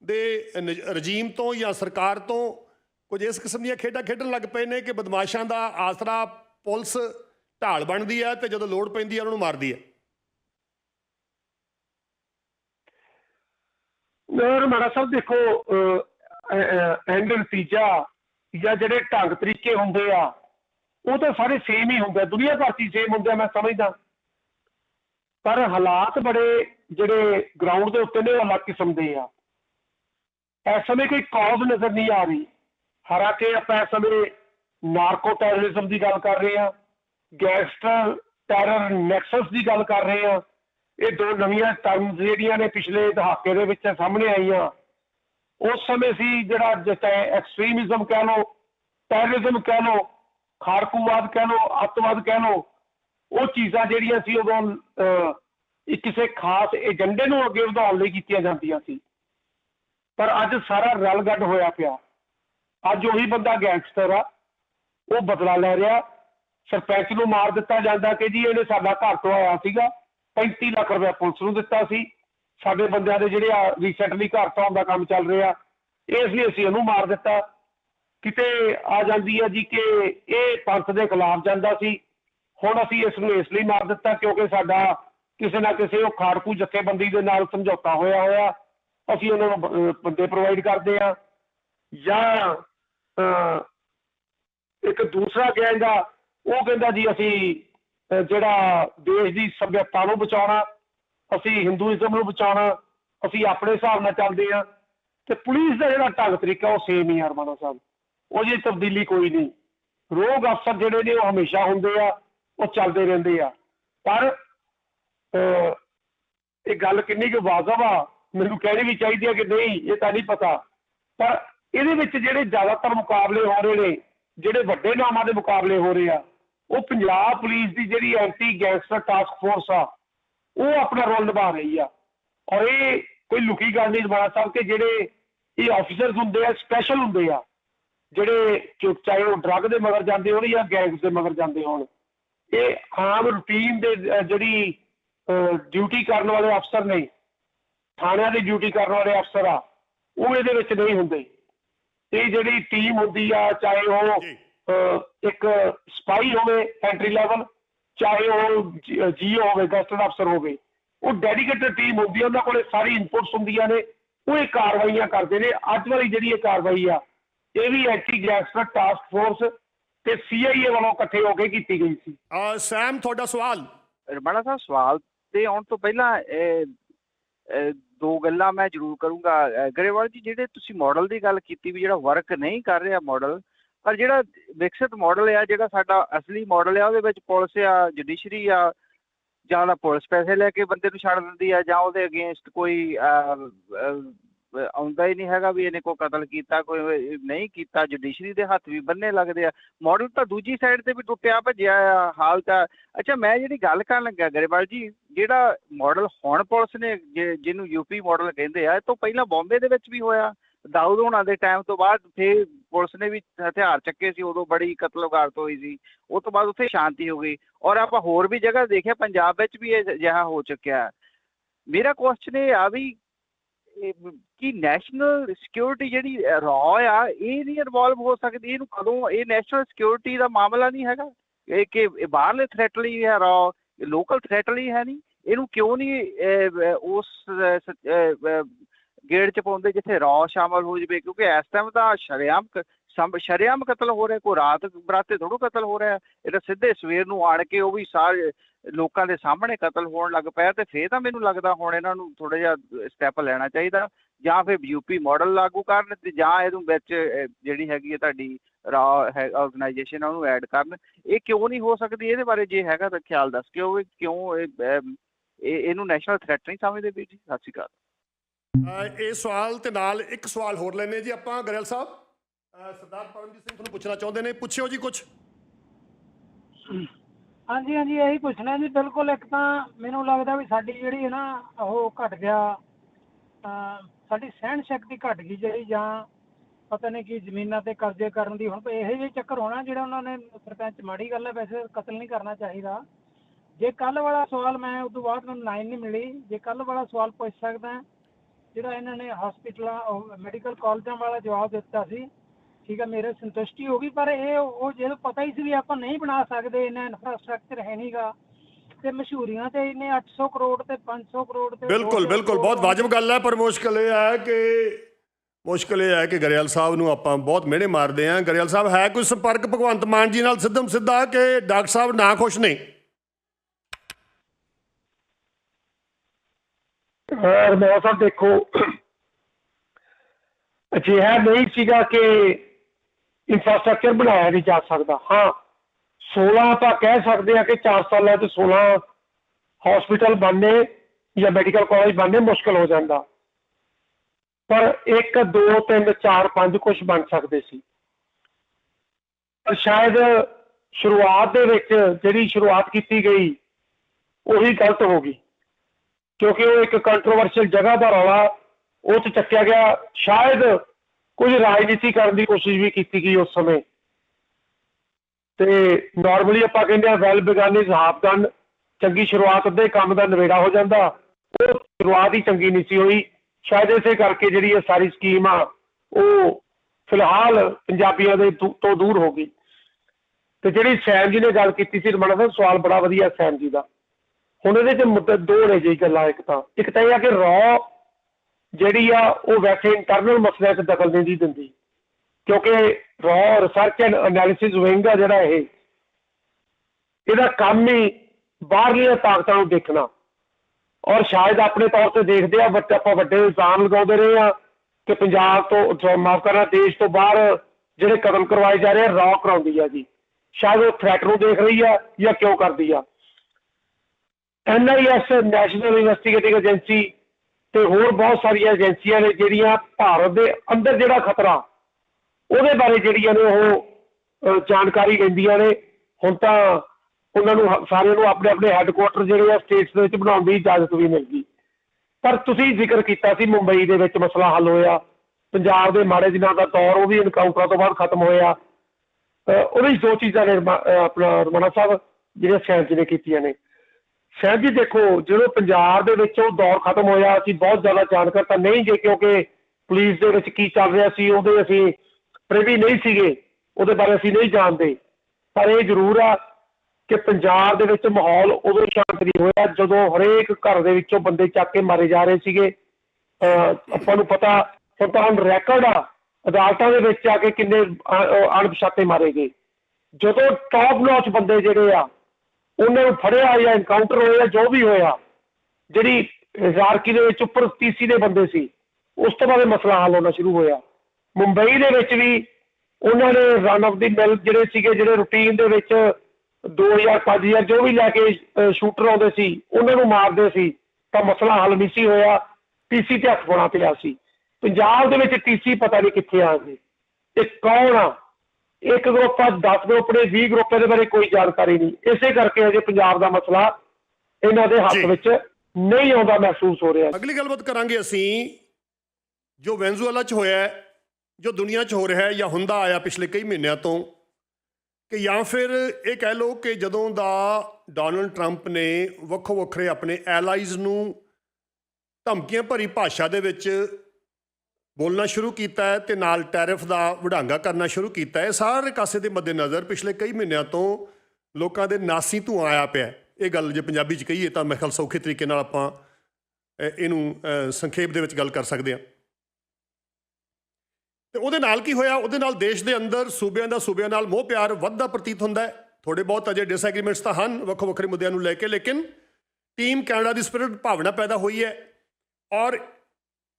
ਦੇ ਨ- ਰਜੀਮ ਤੋਂ ਜਾਂ ਸਰਕਾਰ ਤੋਂ ਕੁਝ ਇਸ ਕਿਸਮ ਦੀਆਂ ਖੇਡਾਂ ਖੇਡਣ ਲੱਗ ਪਏ ਨੇ ਕਿ ਬਦਮਾਸ਼ਾਂ ਦਾ ਆਸਰਾ ਪੁਲਿਸ ਢਾਲ ਬਣਦੀ ਹੈ ਤੇ ਜਦੋਂ ਲੋੜ ਪੈਂਦੀ ਹੈ ਉਹਨਾਂ ਨੂੰ ਮਾਰਦੀ ਹੈ? ਰਮਾਣਾ ਸਾਹਿਬ ਦੇਖੋ ਐਂਡ ਨਤੀਜਾ ਜਾਂ ਜਿਹੜੇ ਢੰਗ ਤਰੀਕੇ ਹੁੰਦੇ ਆ, ਉਹ ਤਾਂ ਸਾਰੇ ਸੇਮ ਹੀ ਹੁੰਦੇ ਦੁਨੀਆ ਭਰ 'ਚ ਸੇਮ ਹੁੰਦੇ ਮੈਂ ਸਮਝਦਾ। ਪਰ ਹਾਲਾਤ ਬੜੇ ਜਿਹੜੇ ਗਰਾਊਂਡ ਦੇ ਉੱਤੇ ਨੇ, ਉਹ ਅਲੱਗ ਕਿਸਮ ਦੇ ਆ। ਇਸ ਸਮੇਂ ਕੋਈ ਕੌਜ਼ ਨਜ਼ਰ ਨਹੀਂ ਆ ਰਹੀ। ਹਾਲਾਂਕਿ ਆਪਾਂ ਇਸ ਸਮੇਂ ਨਾਰਕੋ ਟੈਰਰਿਜ਼ਮ ਦੀ ਗੱਲ ਕਰ ਰਹੇ ਆ ਗੈਂਗਸਟਰ ਟੈਰਰ ਨੈਕਸਸ ਦੀ ਗੱਲ ਕਰ ਰਹੇ ਆ ਇਹ ਦੋ ਨਵੀਆਂ ਟਰਮਸ ਜਿਹੜੀਆਂ ਨੇ ਪਿਛਲੇ ਦਹਾਕੇ ਦੇ ਵਿੱਚ ਸਾਹਮਣੇ ਆਈਆਂ। ਉਸ ਸਮੇਂ ਸੀ ਜਿਹੜਾ ਜਿੱਥੇ ਐਕਸਟ੍ਰੀਮਿਜ਼ਮ ਕਹਿ ਲਓ, ਟੈਰਰਿਜ਼ਮ ਕਹਿ ਲਓ ਖਾੜਕੂਵਾਦ ਕਹਿ ਲਓ, ਅੱਤਵਾਦ ਕਹਿ ਲਓ, ਉਹ ਚੀਜ਼ਾਂ ਜਿਹੜੀਆਂ ਸੀ ਉਦੋਂ ਇੱਕ ਕਿਸੇ ਖਾਸ ਏਜੰਡੇ ਨੂੰ ਅੱਗੇ ਵਧਾਉਣ ਲਈ ਕੀਤੀਆਂ ਜਾਂਦੀਆਂ ਸੀ। ਪਰ ਅੱਜ ਸਾਰਾ ਰਲਗੱਡ ਹੋਇਆ ਪਿਆ। ਅੱਜ ਉਹੀ ਬੰਦਾ ਗੈਂਗਸਟਰ ਆ, ਉਹ ਬਦਲਾ ਲੈ ਰਿਹਾ। ਸਰਪੰਚ ਨੂੰ ਮਾਰ ਦਿੱਤਾ ਜਾਂਦਾ ਕਿ ਜੀ ਇਹਨੇ ਸਾਡਾ ਘਰ ਤੋਂ ਆਇਆ ਸੀਗਾ। 35 ਲੱਖ ਰੁਪਏ ਪੁਲਿਸ ਨੂੰ ਦਿੱਤਾ ਸੀ। ਸਾਡੇ ਬੰਦਿਆਂ ਦੇ ਜਿਹੜੇ ਆ ਰੀਸੈਂਟਲੀ ਘਰ ਤੋਂ ਦਾ ਕੰਮ ਚੱਲ ਰਿਹਾ, ਇਸ ਲਈ ਅਸੀਂ ਇਹਨੂੰ ਮਾਰ ਦਿੱਤਾ। ਕਿਤੇ ਆ ਜਾਂਦੀ ਹੈ ਜੀ ਕਿ ਇਹ ਪੰਥ ਦੇ ਖਿਲਾਫ ਜਾਂਦਾ ਸੀ। ਹੁਣ ਅਸੀਂ ਇਸ ਨੂੰ ਇਸ ਲਈ ਮਾਰ ਦਿੱਤਾ ਕਿਉਂਕਿ ਸਾਡਾ ਕਿਸੇ ਨਾ ਕਿਸੇ ਉਹ ਖਾੜਕੂ ਜਥੇਬੰਦੀ ਦੇ ਨਾਲ ਸਮਝੌਤਾ ਹੋਇਆ ਹੋਇਆ। ਅਸੀਂ ਉਹਨਾਂ ਨੂੰ ਬੰਦੇ ਪ੍ਰੋਵਾਈਡ ਕਰਦੇ ਆ ਜਾਂ ਇੱਕ ਦੂਸਰਾ ਕਹਿੰਦਾ, ਉਹ ਕਹਿੰਦਾ ਜੀ ਅਸੀਂ ਜਿਹੜਾ ਦੇਸ਼ ਦੀ ਸਭਿਅਤਾ ਨੂੰ ਬਚਾਉਣਾ, ਅਸੀਂ ਹਿੰਦੂਇਜ਼ਮ ਨੂੰ ਬਚਾਉਣਾ, ਅਸੀਂ ਆਪਣੇ ਹਿਸਾਬ ਨਾਲ ਚੱਲਦੇ ਆ ਤੇ ਪੁਲਿਸ ਦਾ ਜਿਹੜਾ ਢੰਗ ਤਰੀਕਾ ਉਹ ਸੇਮ ਹੀ ਆ ਹਰਮਾਨਾ ਸਾਹਿਬ। ਉਹ ਜੀ ਤਬਦੀਲੀ ਕੋਈ ਨਹੀਂ। ਰੋਗ ਅਫਸਰ ਜਿਹੜੇ ਨੇ ਉਹ ਹਮੇਸ਼ਾ ਹੁੰਦੇ ਆ, ਉਹ ਚੱਲਦੇ ਰਹਿੰਦੇ ਆ। ਪਰ ਇਹ ਗੱਲ ਕਿੰਨੀ ਕੁ ਵਾਜਬ ਆ, ਮੈਨੂੰ ਕਹਿਣੀ ਵੀ ਚਾਹੀਦੀ ਹੈ ਕਿ ਨਹੀਂ, ਇਹ ਤਾਂ ਨਹੀਂ ਪਤਾ। ਪਰ ਇਹਦੇ ਵਿੱਚ ਜਿਹੜੇ ਜ਼ਿਆਦਾਤਰ ਮੁਕਾਬਲੇ ਹੋ ਰਹੇ ਨੇ, ਜਿਹੜੇ ਵੱਡੇ ਨਾਮਾਂ ਦੇ ਮੁਕਾਬਲੇ ਹੋ ਰਹੇ ਆ ਉਹ ਪੰਜਾਬ ਪੁਲਿਸ ਦੀ ਜਿਹੜੀ ਐਂਟੀ ਗੈਂਗਸਟਰ ਟਾਸਕ ਫੋਰਸ ਆ, ਉਹ ਆਪਣਾ ਰੋਲ ਨਿਭਾ ਰਹੀ ਆ। ਔਰ ਇਹ ਕੋਈ ਲੁਕੀ ਗੱਲ ਨਹੀਂ ਬਣਾ ਸਾਹਿਬ ਕਿ ਜਿਹੜੇ ਇਹ ਆਫੀਸਰਸ ਹੁੰਦੇ ਆ ਸਪੈਸ਼ਲ ਹੁੰਦੇ ਆ, ਜਿਹੜੇ ਚਾਹੇ ਉਹ ਡਰੱਗ ਦੇ ਮਗਰ ਜਾਂਦੇ ਹੋਣ ਜਾਂ ਗੈਂਗਸ ਦੇ ਮਗਰ ਜਾਂਦੇ ਹੋਣ, ਇਹ ਆਮ ਰੂਟੀਨ ਦੇ ਜਿਹੜੀ ਡਿਊਟੀ ਕਰਨ ਵਾਲੇ ਅਫਸਰ ਨੇ, ਥਾਣਿਆਂ ਦੀ ਡਿਊਟੀ ਕਰਨ ਵਾਲੇ ਅਫਸਰ ਆ, ਉਹ ਇਹਦੇ ਵਿੱਚ ਨਹੀਂ ਹੁੰਦੇ। ਇਹ ਜਿਹੜੀ ਟੀਮ ਹੁੰਦੀ ਆ, ਚਾਹੇ ਉਹ ਇੱਕ ਸਪਾਈ ਹੋਵੇ ਐਂਟਰੀ ਲੈਵਲ ਚਾਹੇ ਉਹ ਜੀਓ ਹੋਵੇ ਗਸਟਡ ਅਫਸਰ ਹੋਵੇ ਉਹ ਡੈਡੀਕੇਟਡ ਟੀਮ ਹੁੰਦੀ ਆ ਉਹਨਾਂ ਕੋਲੇ ਸਾਰੀ ਇਨਪੁਟਸ ਹੁੰਦੀਆਂ ਨੇ ਉਹ ਇਹ ਕਾਰਵਾਈਆਂ ਕਰਦੇ ਨੇ। ਅੱਜ ਵਾਲੀ ਜਿਹੜੀ ਇਹ ਕਾਰਵਾਈ ਆ ਇਹ ਵੀ ਐਂਟੀ ਗੈਂਗਸਟਰ ਟਾਸਕ ਫੋਰਸ ਤੇ ਸੀਆਈਏ ਵੱਲੋਂ ਇਕੱਠੇ ਹੋ ਕੇ ਕੀਤੀ ਗਈ ਸੀ। ਅ, ਸੈਮ ਤੁਹਾਡਾ ਸਵਾਲ? ਰਮਾਣਾ ਸਾਹਿਬ ਸਵਾਲ ਤੇ ਆਉਣ ਤੋਂ ਪਹਿਲਾਂ ਦੋ ਗੱਲਾਂ ਮੈਂ ਜ਼ਰੂਰ ਕਰੂੰਗਾ। ਗਰੇਵਾਲ ਜੀ ਜਿਹੜੇ ਤੁਸੀਂ ਮਾਡਲ ਦੀ ਗੱਲ ਕੀਤੀ ਵੀ ਜਿਹੜਾ ਵਰਕ ਨਹੀਂ ਕਰ ਰਿਹਾ ਮਾਡਲ ਪਰ ਜਿਹੜਾ ਵਿਕਸਿਤ ਮਾਡਲ ਆ, ਜਿਹੜਾ ਸਾਡਾ ਅਸਲੀ ਮਾਡਲ ਆ, ਉਹਦੇ ਵਿੱਚ ਪੁਲਿਸ ਆ ਜੁਡੀਸ਼ਰੀ ਆ, ਜਾਂ ਤਾਂ ਪੁਲਿਸ ਪੈਸੇ ਲੈ ਕੇ ਬੰਦੇ ਨੂੰ ਛੱਡ ਦਿੰਦੀ ਆ, ਜਾਂ ਉਹਦੇ ਅਗੇਂਸਟ ਕੋਈ ਆਉਂਦਾ ਹੀ ਨਹੀਂ ਹੈਗਾ ਵੀ ਇਹਨੇ ਕੋਈ ਕਤਲ ਕੀਤਾ, ਕੋਈ ਨਹੀਂ ਕੀਤਾ ਜੁਡੀਸ਼ਰੀ ਦੇ ਹੱਥ ਵੀ ਬੰਨੇ ਲੱਗਦੇ ਆ। ਮਾਡਲ ਤਾਂ ਦੂਜੀ ਸਾਈਡ ਤੇ ਵੀ ਟੁੱਟਿਆ ਭੱਜਿਆ ਆ ਹਾਲਤ ਆ ਅੱਛਾ, ਮੈਂ ਜਿਹੜੀ ਗੱਲ ਕਰਨ ਲੱਗਾ ਗਰੇਵਾਲ ਜੀ, ਜਿਹੜਾ ਮਾਡਲ ਹੁਣ ਪੁਲਿਸ ਨੇ, ਜਿ- ਜਿਹਨੂੰ ਯੂਪੀ ਮਾਡਲ ਕਹਿੰਦੇ ਆ, ਇਹ ਤੋਂ ਪਹਿਲਾਂ ਬੰਬੇ ਦੇ ਵਿੱਚ ਵੀ ਹੋਇਆ। ਦਾਊਦ ਹੋਣਾ ਦੇ ਟਾਈਮ ਤੋਂ ਬਾਅਦ ਫਿਰ ਪੁਲਿਸ ਨੇ ਵੀ ਹਥਿਆਰ ਚੱਕੇ ਸੀ, ਉਦੋਂ ਬੜੀ ਕਤਲੋਗਾਰਤ ਹੋਈ ਸੀ। ਉਹ ਤੋਂ ਬਾਅਦ ਉੱਥੇ ਸ਼ਾਂਤੀ ਹੋ ਗਈ। ਔਰ ਆਪਾਂ ਹੋਰ ਵੀ ਜਗ੍ਹਾ ਦੇਖਿਆ, ਪੰਜਾਬ ਵਿੱਚ ਵੀ ਇਹ ਅਜਿਹਾ ਹੋ ਚੁੱਕਿਆ ਮੇਰਾ ਕੁਐਸਚਨ ਇਹ ਆ ਵੀ ਇਹ ਨੈਸ਼ਨਲ ਸਿਕਿਉਰਿਟੀ ਜਿਹੜੀ ਰॉ ਆ, ਇਹ ਨਹੀਂ ਇਨਵੋਲਵ ਹੋ ਸਕਦੀ? ਇਹਨੂੰ ਕਦੋਂ, ਇਹ ਨੈਸ਼ਨਲ ਸਿਕਿਉਰਿਟੀ ਦਾ ਮਾਮਲਾ ਨਹੀਂ ਹੈਗਾ? ਇਹ ਕਿ ਬਾਹਰਲੇ ਥ੍ਰੈਟ ਲਈ ਹੈ ਰॉ ਲੋਕਲ ਥ੍ਰੈਟ ਲਈ ਹੈ ਨਹੀਂ? ਇਹਨੂੰ ਕਿਉਂ ਨਹੀਂ ਉਸ ਗੇੜ ਚ ਪਾਉਂਦੇ ਜਿੱਥੇ ਰੌ ਸ਼ਾਮਲ ਹੋ ਜਵੇ, ਕਿਉਂਕਿ ਇਸ ਟਾਈਮ ਤਾਂ ਸ਼ਰੇਆਮ ਕ- ਸ਼ਰੇਆਮ ਕਤਲ ਹੋ ਰਿਹਾ, ਕੋਈ ਰਾਤ ਬਰਾਤੇ ਥੋੜੋ ਕਤਲ ਹੋ ਰਿਹਾ, ਇਹ ਤਾਂ ਸਿੱਧੇ ਸਵੇਰ ਨੂੰ ਆਣ ਕੇ ਉਹ ਵੀ ਸਾਰੇ ਲੋਕਾਂ ਦੇ ਸਾਹਮਣੇ ਕਤਲ ਹੋਣ ਲੱਗ ਪਿਆ ਤੇ ਫੇਰ ਤਾਂ ਮੈਨੂੰ ਲੱਗਦਾ ਹੁਣ ਇਹਨਾਂ ਨੂੰ ਥੋੜਾ ਜਿਹਾ ਸਟੈਪ ਲੈਣਾ ਚਾਹੀਦਾ, ਜਾਂ ਫਿਰ ਯੂਪੀ ਮਾਡਲ ਲਾਗੂ ਕਰਨ ਤੇ ਜਾਂ ਇਹਨੂੰ ਵਿੱਚ ਜਿਹੜੀ ਹੈਗੀ ਹੈ ਤੁਹਾਡੀ ਰਾ ਹੈ ਆਰਗੇਨਾਈਜੇਸ਼ਨ ਉਹਨੂੰ ਐਡ ਕਰਨ। ਇਹ ਕਿਉਂ ਨਹੀਂ ਹੋ ਸਕਦੀ? ਇਹਦੇ ਬਾਰੇ ਜੇ ਹੈਗਾ ਤਾਂ ਖਿਆਲ ਦੱਸ ਕਿ ਉਹ ਕਿਉਂ ਇਹ ਇਹਨੂੰ ਨੈਸ਼ਨਲ ਥ੍ਰੈਟ ਨਹੀਂ ਸਮਝਦੇ ਵੀਰ ਜੀ? ਸਤਿ ਸ਼੍ਰੀ ਅਕਾਲ। ਇਹ ਸਵਾਲ ਤੇ ਨਾਲ ਇੱਕ ਸਵਾਲ ਹੋਰ ਲੈਣੇ ਜੀ ਆਪਾਂ ਗਰੇਲ ਸਾਹਿਬ। ਸਰਦਾਰ ਪਰਮਜੀਤ ਸਿੰਘ ਤੁਹਾਨੂੰ ਪੁੱਛਣਾ ਚਾਹੁੰਦੇ ਨੇ। ਪੁੱਛਿਓ ਜੀ ਕੁਝ ਹਾਂਜੀ ਹਾਂਜੀ, ਇਹੀ ਪੁੱਛਣਾ ਜੀ। ਬਿਲਕੁਲ ਇੱਕ ਤਾਂ ਮੈਨੂੰ ਲੱਗਦਾ ਵੀ ਸਾਡੀ ਜਿਹੜੀ ਹੈ ਨਾ, ਉਹ ਘਟ ਗਿਆ। ਸਾਡੀ ਸਹਿਣ ਸ਼ਕਤੀ ਘਟ ਗਈ ਜਿਹੜੀ, ਜਾਂ ਪਤਾ ਨਹੀਂ ਕੀ ਜ਼ਮੀਨਾਂ ਤੇ ਕਬਜ਼ੇ ਕਰਨ ਦੀ। ਹੁਣ ਇਹੋ ਜਿਹੇ ਚੱਕਰ ਹੋਣਾ ਜਿਹੜਾ ਉਹਨਾਂ ਨੇ ਸਰਪੰਚ, ਮਾੜੀ ਗੱਲ ਹੈ, ਵੈਸੇ ਕਤਲ ਨਹੀਂ ਕਰਨਾ ਚਾਹੀਦਾ। ਜੇ ਕੱਲ ਵਾਲਾ ਸਵਾਲ ਮੈਂ ਉਸ ਤੋਂ ਬਾਅਦ ਮੈਨੂੰ ਲਾਈਨ ਨਹੀਂ ਮਿਲੀ। ਜੇ ਕੱਲ ਵਾਲਾ ਸਵਾਲ ਪੁੱਛ ਸਕਦਾ ਜਿਹੜਾ ਇਹਨਾਂ ਨੇ ਹਸਪੀਟਲਾਂ ਮੈਡੀਕਲ ਕਾਲਜਾਂ ਵਾਲਾ ਜਵਾਬ ਦਿੱਤਾ ਸੀ ਠੀਕ ਹੈ ਮੇਰੇ ਸੰਤੁਸ਼ਟੀ ਹੋ ਗਈ ਪਰ ਇਹ ਉਹ ਜਦੋਂ ਪਤਾ ਹੀ ਸੀ ਵੀ ਆਪਾਂ ਨਹੀਂ ਬਣਾ ਸਕਦੇ ਇਹਨਾਂ ਇਨਫਰਾਸਟ੍ਰਕਚਰ ਹੈ ਨਹੀਂਗਾ ਤੇ ਮਸ਼ਹੂਰੀਆਂ ਤੇ ਇਹਨੇ 800 ਕਰੋੜ ਤੇ 500 ਕਰੋੜ ਤੇ ਬਿਲਕੁਲ 200 ਬਿਲਕੁਲ ਬਹੁਤ ਵਾਜਬ ਗੱਲ ਹੈ ਪਰ ਮੁਸ਼ਕਲ ਇਹ ਹੈ ਕਿ ਮੁਸ਼ਕਲ ਇਹ ਹੈ ਕਿ ਗਰੇਵਾਲ ਸਾਹਿਬ ਨੂੰ ਆਪਾਂ ਬਹੁਤ ਮਿਹਣੇ ਮਾਰਦੇ ਹਾਂ। ਗਰੇਵਾਲ ਸਾਹਿਬ ਹੈ ਕੋਈ ਸੰਪਰਕ ਭਗਵੰਤ ਮਾਨ ਜੀ ਨਾਲ ਸਿੱਧਮ ਸਿੱਧਾ ਕਿ ਡਾਕਟਰ ਸਾਹਿਬ ਨਾ ਖੁਸ਼ ਨੇ ਰਮੌ ਸਾਹਿਬ ਦੇਖੋ। ਅਜਿਹਾ ਨਹੀਂ ਸੀਗਾ ਕਿ ਇਨਫਰਾਸਟ੍ਰਕਚਰ ਬਣਾਇਆ ਨਹੀਂ ਜਾ ਸਕਦਾ। ਹਾਂ 16 ਆਪਾਂ ਕਹਿ ਸਕਦੇ ਆ ਕਿ 4 ਸਾਲਾਂ ਤੇ 16 ਹਸਪੀਟਲ ਬਣਨੇ ਜਾਂ ਮੈਡੀਕਲ ਕਾਲਜ ਬਣਨੇ ਮੁਸ਼ਕਲ ਹੋ ਜਾਂਦਾ। ਪਰ 1 2 3 4 5 ਕੁਝ ਬਣ ਸਕਦੇ ਸੀ। ਪਰ ਸ਼ਾਇਦ ਸ਼ੁਰੂਆਤ ਦੇ ਵਿੱਚ ਜਿਹੜੀ ਸ਼ੁਰੂਆਤ ਕੀਤੀ ਗਈ, ਉਹੀ ਗਲਤ ਹੋ ਗਈ। ਕਿਉਂਕਿ ਉਹ ਇੱਕ ਕੰਟਰੋਵਰਸ਼ੀਅਲ ਜਗ੍ਹਾ ਦਾ ਰੌਲਾ ਉਹ 'ਚ ਚੱਕਿਆ ਗਿਆ। ਸ਼ਾਇਦ ਕੁਝ ਰਾਜਨੀਤੀ ਕਰਨ ਦੀ ਕੋਸ਼ਿਸ਼ ਵੀ ਕੀਤੀ ਗਈ ਉਸ ਸਮੇਂ। ਤੇ ਨਾਰਮਲੀ ਆਪਾਂ ਕਹਿੰਦੇ ਆ well begun is half done ਚੰਗੀ ਸ਼ੁਰੂਆਤ ਅੱਧੇ ਕੰਮ ਦਾ ਨਵੇੜਾ ਹੋ ਜਾਂਦਾ। ਉਹ ਸ਼ੁਰੂਆਤ ਹੀ ਚੰਗੀ ਨਹੀਂ ਸੀ ਹੋਈ। ਸ਼ਾਇਦ ਇਸੇ ਕਰਕੇ ਜਿਹੜੀ ਇਹ ਸਾਰੀ ਸਕੀਮ ਆ, ਉਹ ਫਿਲਹਾਲ ਪੰਜਾਬੀਆਂ ਦੇ ਤੋਂ ਦੂਰ ਹੋ ਗਈ। ਤੇ ਜਿਹੜੀ ਸੈਮ ਜੀ ਨੇ ਗੱਲ ਕੀਤੀ ਸੀ ਰਮਣਾ ਸਾਹਿਬ ਸਵਾਲ ਬੜਾ ਵਧੀਆ ਸੈਮ ਜੀ ਦਾ। ਹੁਣ ਇਹਦੇ ਚ ਮੁੱਦੇ ਦੋ ਨੇ ਜੀ ਗੱਲਾਂ ਇੱਕ ਤਾਂ। ਇੱਕ ਤਾਂ ਇਹ ਆ ਕਿ ਰॉ ਜਿਹੜੀ ਆ, ਉਹ ਵੈਸੇ ਇੰਟਰਨਲ ਮਸਲਿਆਂ 'ਚ ਦਖਲ ਨਹੀਂ ਦੀ ਦਿੰਦੀ। ਕਿਉਂਕਿ ਰॉ ਰਿਸਰਚ ਐਂਡ ਐਨਾਲਿਸਿਸ ਵਿੰਗ ਆ ਜਿਹੜਾ ਇਹ। ਇਹਦਾ ਕੰਮ ਹੀ ਬਾਹਰਲੀਆਂ ਤਾਕਤਾਂ ਨੂੰ ਦੇਖਣਾ। ਔਰ ਸ਼ਾਇਦ ਆਪਣੇ ਤੌਰ ਤੇ ਦੇਖਦੇ ਆ ਬਟ ਆਪਾਂ ਵੱਡੇ ਇਲਜ਼ਾਮ ਲਗਾਉਂਦੇ ਰਹੇ ਆ ਕਿ ਪੰਜਾਬ ਤੋਂ ਮਾਫ ਕਰਨਾ, ਦੇਸ਼ ਤੋਂ ਬਾਹਰ ਜਿਹੜੇ ਕਦਮ ਕਰਵਾਏ ਜਾ ਰਹੇ ਆ ਰॉ ਕਰਾਉਂਦੀ ਆ ਜੀ। ਸ਼ਾਇਦ ਉਹ ਥ੍ਰੈਟ ਨੂੰ ਦੇਖ ਰਹੀ ਆ ਜਾਂ ਕਿਉਂ ਕਰਦੀ ਆ। N I NIS national investigating agency ਤੇ ਹੋਰ ਬਹੁਤ ਸਾਰੀਆਂ ਏਜੰਸੀਆਂ ਨੇ ਜਿਹੜੀਆਂ ਭਾਰਤ ਦੇ ਅੰਦਰ ਜਿਹੜਾ ਖਤਰਾ, ਉਹਦੇ ਬਾਰੇ ਜਿਹੜੀਆਂ ਨੇ ਉਹ ਜਾਣਕਾਰੀ ਲੈਂਦੀਆਂ ਨੇ। ਹੁਣ ਤਾਂ ਉਹਨਾਂ ਨੂੰ ਸਾਰਿਆਂ ਨੂੰ ਆਪਣੇ ਆਪਣੇ ਹੈੱਡਕੁਆਟਰ ਜਿਹੜੇ ਆ ਸਟੇਟਸ ਦੇ ਵਿੱਚ ਬਣਾਉਣ ਦੀ ਇਜਾਜ਼ਤ ਵੀ ਮਿਲ ਗਈ। ਪਰ ਤੁਸੀਂ ਜ਼ਿਕਰ ਕੀਤਾ ਸੀ ਮੁੰਬਈ ਦੇ ਵਿੱਚ ਮਸਲਾ ਹੱਲ ਹੋਇਆ। ਪੰਜਾਬ ਦੇ ਮਾੜੇ ਦਿਨਾਂ ਦਾ ਦੌਰ, ਉਹ ਵੀ ਇਨਕਾਊਂਟਰਾਂ ਤੋਂ ਬਾਅਦ ਖਤਮ ਹੋਇਆ। ਉਹਦੇ ਵਿੱਚ ਦੋ ਚੀਜ਼ਾਂ ਨੇ ਆਪਣਾ ਰਮਣਾ ਸਾਹਿਬ, ਜਿਹੜੀਆਂ ਸੈਂਸ ਨੇ ਕੀਤੀਆਂ ਨੇ। ਸਹਿਬ ਜੀ, ਦੇਖੋ, ਜਦੋਂ ਪੰਜਾਬ ਦੇ ਵਿੱਚ ਉਹ ਦੌਰ ਖਤਮ ਹੋਇਆ, ਅਸੀਂ ਬਹੁਤ ਜ਼ਿਆਦਾ ਜਾਣਕਾਰ ਤਾਂ ਨਹੀਂ ਜੇ ਕਿਉਂਕਿ ਪੁਲਿਸ ਦੇ ਵਿੱਚ ਕੀ ਚੱਲ ਰਿਹਾ ਸੀ, ਉਹਦੇ ਅਸੀਂ ਪ੍ਰਿਵੀ ਨਹੀਂ ਸੀਗੇ, ਉਹਦੇ ਬਾਰੇ ਅਸੀਂ ਨਹੀਂ ਜਾਣਦੇ। ਪਰ ਇਹ ਜ਼ਰੂਰ ਆ ਕਿ ਪੰਜਾਬ ਦੇ ਵਿੱਚ ਮਾਹੌਲ ਉਦੋਂ ਸ਼ਾਂਤ ਨਹੀਂ ਹੋਇਆ, ਜਦੋਂ ਹਰੇਕ ਘਰ ਦੇ ਵਿੱਚੋਂ ਬੰਦੇ ਚੱਕ ਕੇ ਮਾਰੇ ਜਾ ਰਹੇ ਸੀਗੇ। ਅਹ ਆਪਾਂ ਨੂੰ ਪਤਾ, ਹੁਣ ਤਾਂ ਹੁਣ ਰੈਕੋਰਡ ਆ, ਅਦਾਲਤਾਂ ਦੇ ਵਿੱਚ ਆ ਕੇ ਕਿੰਨੇ ਅਣਪਛਾਤੇ ਮਾਰੇ ਗਏ। ਜਦੋਂ ਟੌਪ ਨੌਚ ਬੰਦੇ ਜਿਹੜੇ ਆ ਉਹਨਾਂ ਨੂੰ ਫੜਿਆ ਜਾਂ ਐਨਕਾਊਂਟਰ ਹੋਇਆ ਜੋ ਵੀ ਹੋਇਆ, ਜਿਹੜੀ ਹਿਰਾਰਕੀ ਦੇ ਵਿੱਚ ਉੱਪਰ ਤੀਸੀ ਦੇ ਬੰਦੇ ਸੀ, ਉਸ ਤੋਂ ਬਾਅਦ ਮਸਲਾ ਹੱਲ ਹੋਣਾ ਸ਼ੁਰੂ ਹੋਇਆ। ਮੁੰਬਈ ਦੇ ਵਿੱਚ ਵੀ ਉਹਨਾਂ ਨੇ ਰਨ ਆਫ ਦੀ ਮਿਲ ਜਿਹੜੇ ਸੀਗੇ, ਜਿਹੜੇ ਰੂਟੀਨ ਦੇ ਵਿੱਚ 2000 5000 ਜੋ ਵੀ ਲੈ ਕੇ ਸ਼ੂਟਰ ਆਉਂਦੇ ਸੀ, ਉਹਨਾਂ ਨੂੰ ਮਾਰਦੇ ਸੀ, ਤਾਂ ਮਸਲਾ ਹੱਲ ਨਹੀਂ ਸੀ ਹੋਇਆ। ਤੀਸੀ ਤੇ ਹੱਥ ਪਾਉਣਾ ਪਿਆ ਸੀ। ਪੰਜਾਬ ਦੇ ਵਿੱਚ ਟੀਸੀ ਪਤਾ ਨਹੀਂ ਕਿੱਥੇ ਆ ਗਏ। ਤੇ ਕੌਣ ਆ? ਇੱਕ ਗਰੁੱਪ ਆ 10 ਗਰੁੱਪ ਨੇ 20 ਗਰੁੱਪ ਦੇ ਬਾਰੇ ਕੋਈ ਜਾਣਕਾਰੀ ਨਹੀਂ ਇਸੇ ਕਰਕੇ ਅਜੇ ਪੰਜਾਬ ਦਾ ਮਸਲਾ ਇਹਨਾਂ ਦੇ। ਹੱਥ ਵਿੱਚ ਨਹੀਂ ਆਉਂਦਾ ਮਹਿਸੂਸ ਹੋ ਰਿਹਾ ਅਗਲੀ ਗੱਲਬਾਤ ਕਰਾਂਗੇ ਅਸੀਂ ਜੋ ਵੈਨਜ਼ੂਏਲਾ 'ਚ ਹੋਇਆ ਹੈ, ਜੋ ਦੁਨੀਆ 'ਚ ਹੋ ਰਿਹਾ ਹੈ ਜਾਂ ਹੁੰਦਾ ਆਇਆ ਪਿਛਲੇ ਕਈ ਮਹੀਨਿਆਂ ਤੋਂ ਕਿ ਜਾਂ ਫਿਰ ਇਹ ਕਹਿ ਲਓ ਕਿ ਜਦੋਂ ਦਾ ਡੋਨਲਡ ਟਰੰਪ ਨੇ ਵੱਖੋ ਵੱਖਰੇ ਆਪਣੇ ਐਲਾਈਜ਼ ਨੂੰ ਧਮਕੀਆਂ ਭਰੀ ਭਾਸ਼ਾ ਦੇ ਵਿੱਚ ਬੋਲਣਾ ਸ਼ੁਰੂ ਕੀਤਾ ਹੈ ਤੇ ਨਾਲ ਟੈਰਿਫ ਦਾ ਵਡਾਂਗਾ ਕਰਨਾ ਸ਼ੁਰੂ ਕੀਤਾ ਹੈ। ਸਾਰੇ ਕਾਸੇ ਦੇ ਮੱਦੇਨਜ਼ਰ ਪਿਛਲੇ ਕਈ ਮਹੀਨਿਆਂ ਤੋਂ ਲੋਕਾਂ ਦੇ ਨਾਸੀ ਧੂੰਆਂ ਆਇਆ ਪਿਆ ਇਹ ਗੱਲ ਜੇ ਪੰਜਾਬੀ 'ਚ ਕਹੀਏ ਤਾਂ ਮੈਂ ਖਿਆਲ ਸੌਖੇ ਤਰੀਕੇ ਨਾਲ ਆਪਾਂ ਇਹਨੂੰ ਸੰਖੇਪ ਦੇ ਵਿੱਚ ਗੱਲ ਕਰ ਸਕਦੇ ਹਾਂ। ਤੇ ਉਹਦੇ ਨਾਲ ਕੀ ਹੋਇਆ? ਉਹਦੇ ਨਾਲ ਦੇਸ਼ ਦੇ ਅੰਦਰ ਸੂਬਿਆਂ ਦਾ ਸੂਬਿਆਂ ਨਾਲ ਮੋਹ ਪਿਆਰ ਵੱਧਦਾ ਪ੍ਰਤੀਤ ਹੁੰਦਾ ਹੈ। ਥੋੜੇ ਬਹੁਤ ਅਜੇ ਡਿਸਐਗਰੀਮੈਂਟਸ ਤਾਂ ਹਨ ਵੱਖੋ ਵੱਖਰੇ ਮੁੱਦਿਆਂ ਨੂੰ ਲੈ ਕੇ, ਲੇਕਿਨ ਟੀਮ ਕੈਨੇਡਾ ਦੀ ਸਪਿਰਿਟ ਭਾਵਨਾ ਪੈਦਾ ਹੋਈ ਹੈ। ਔਰ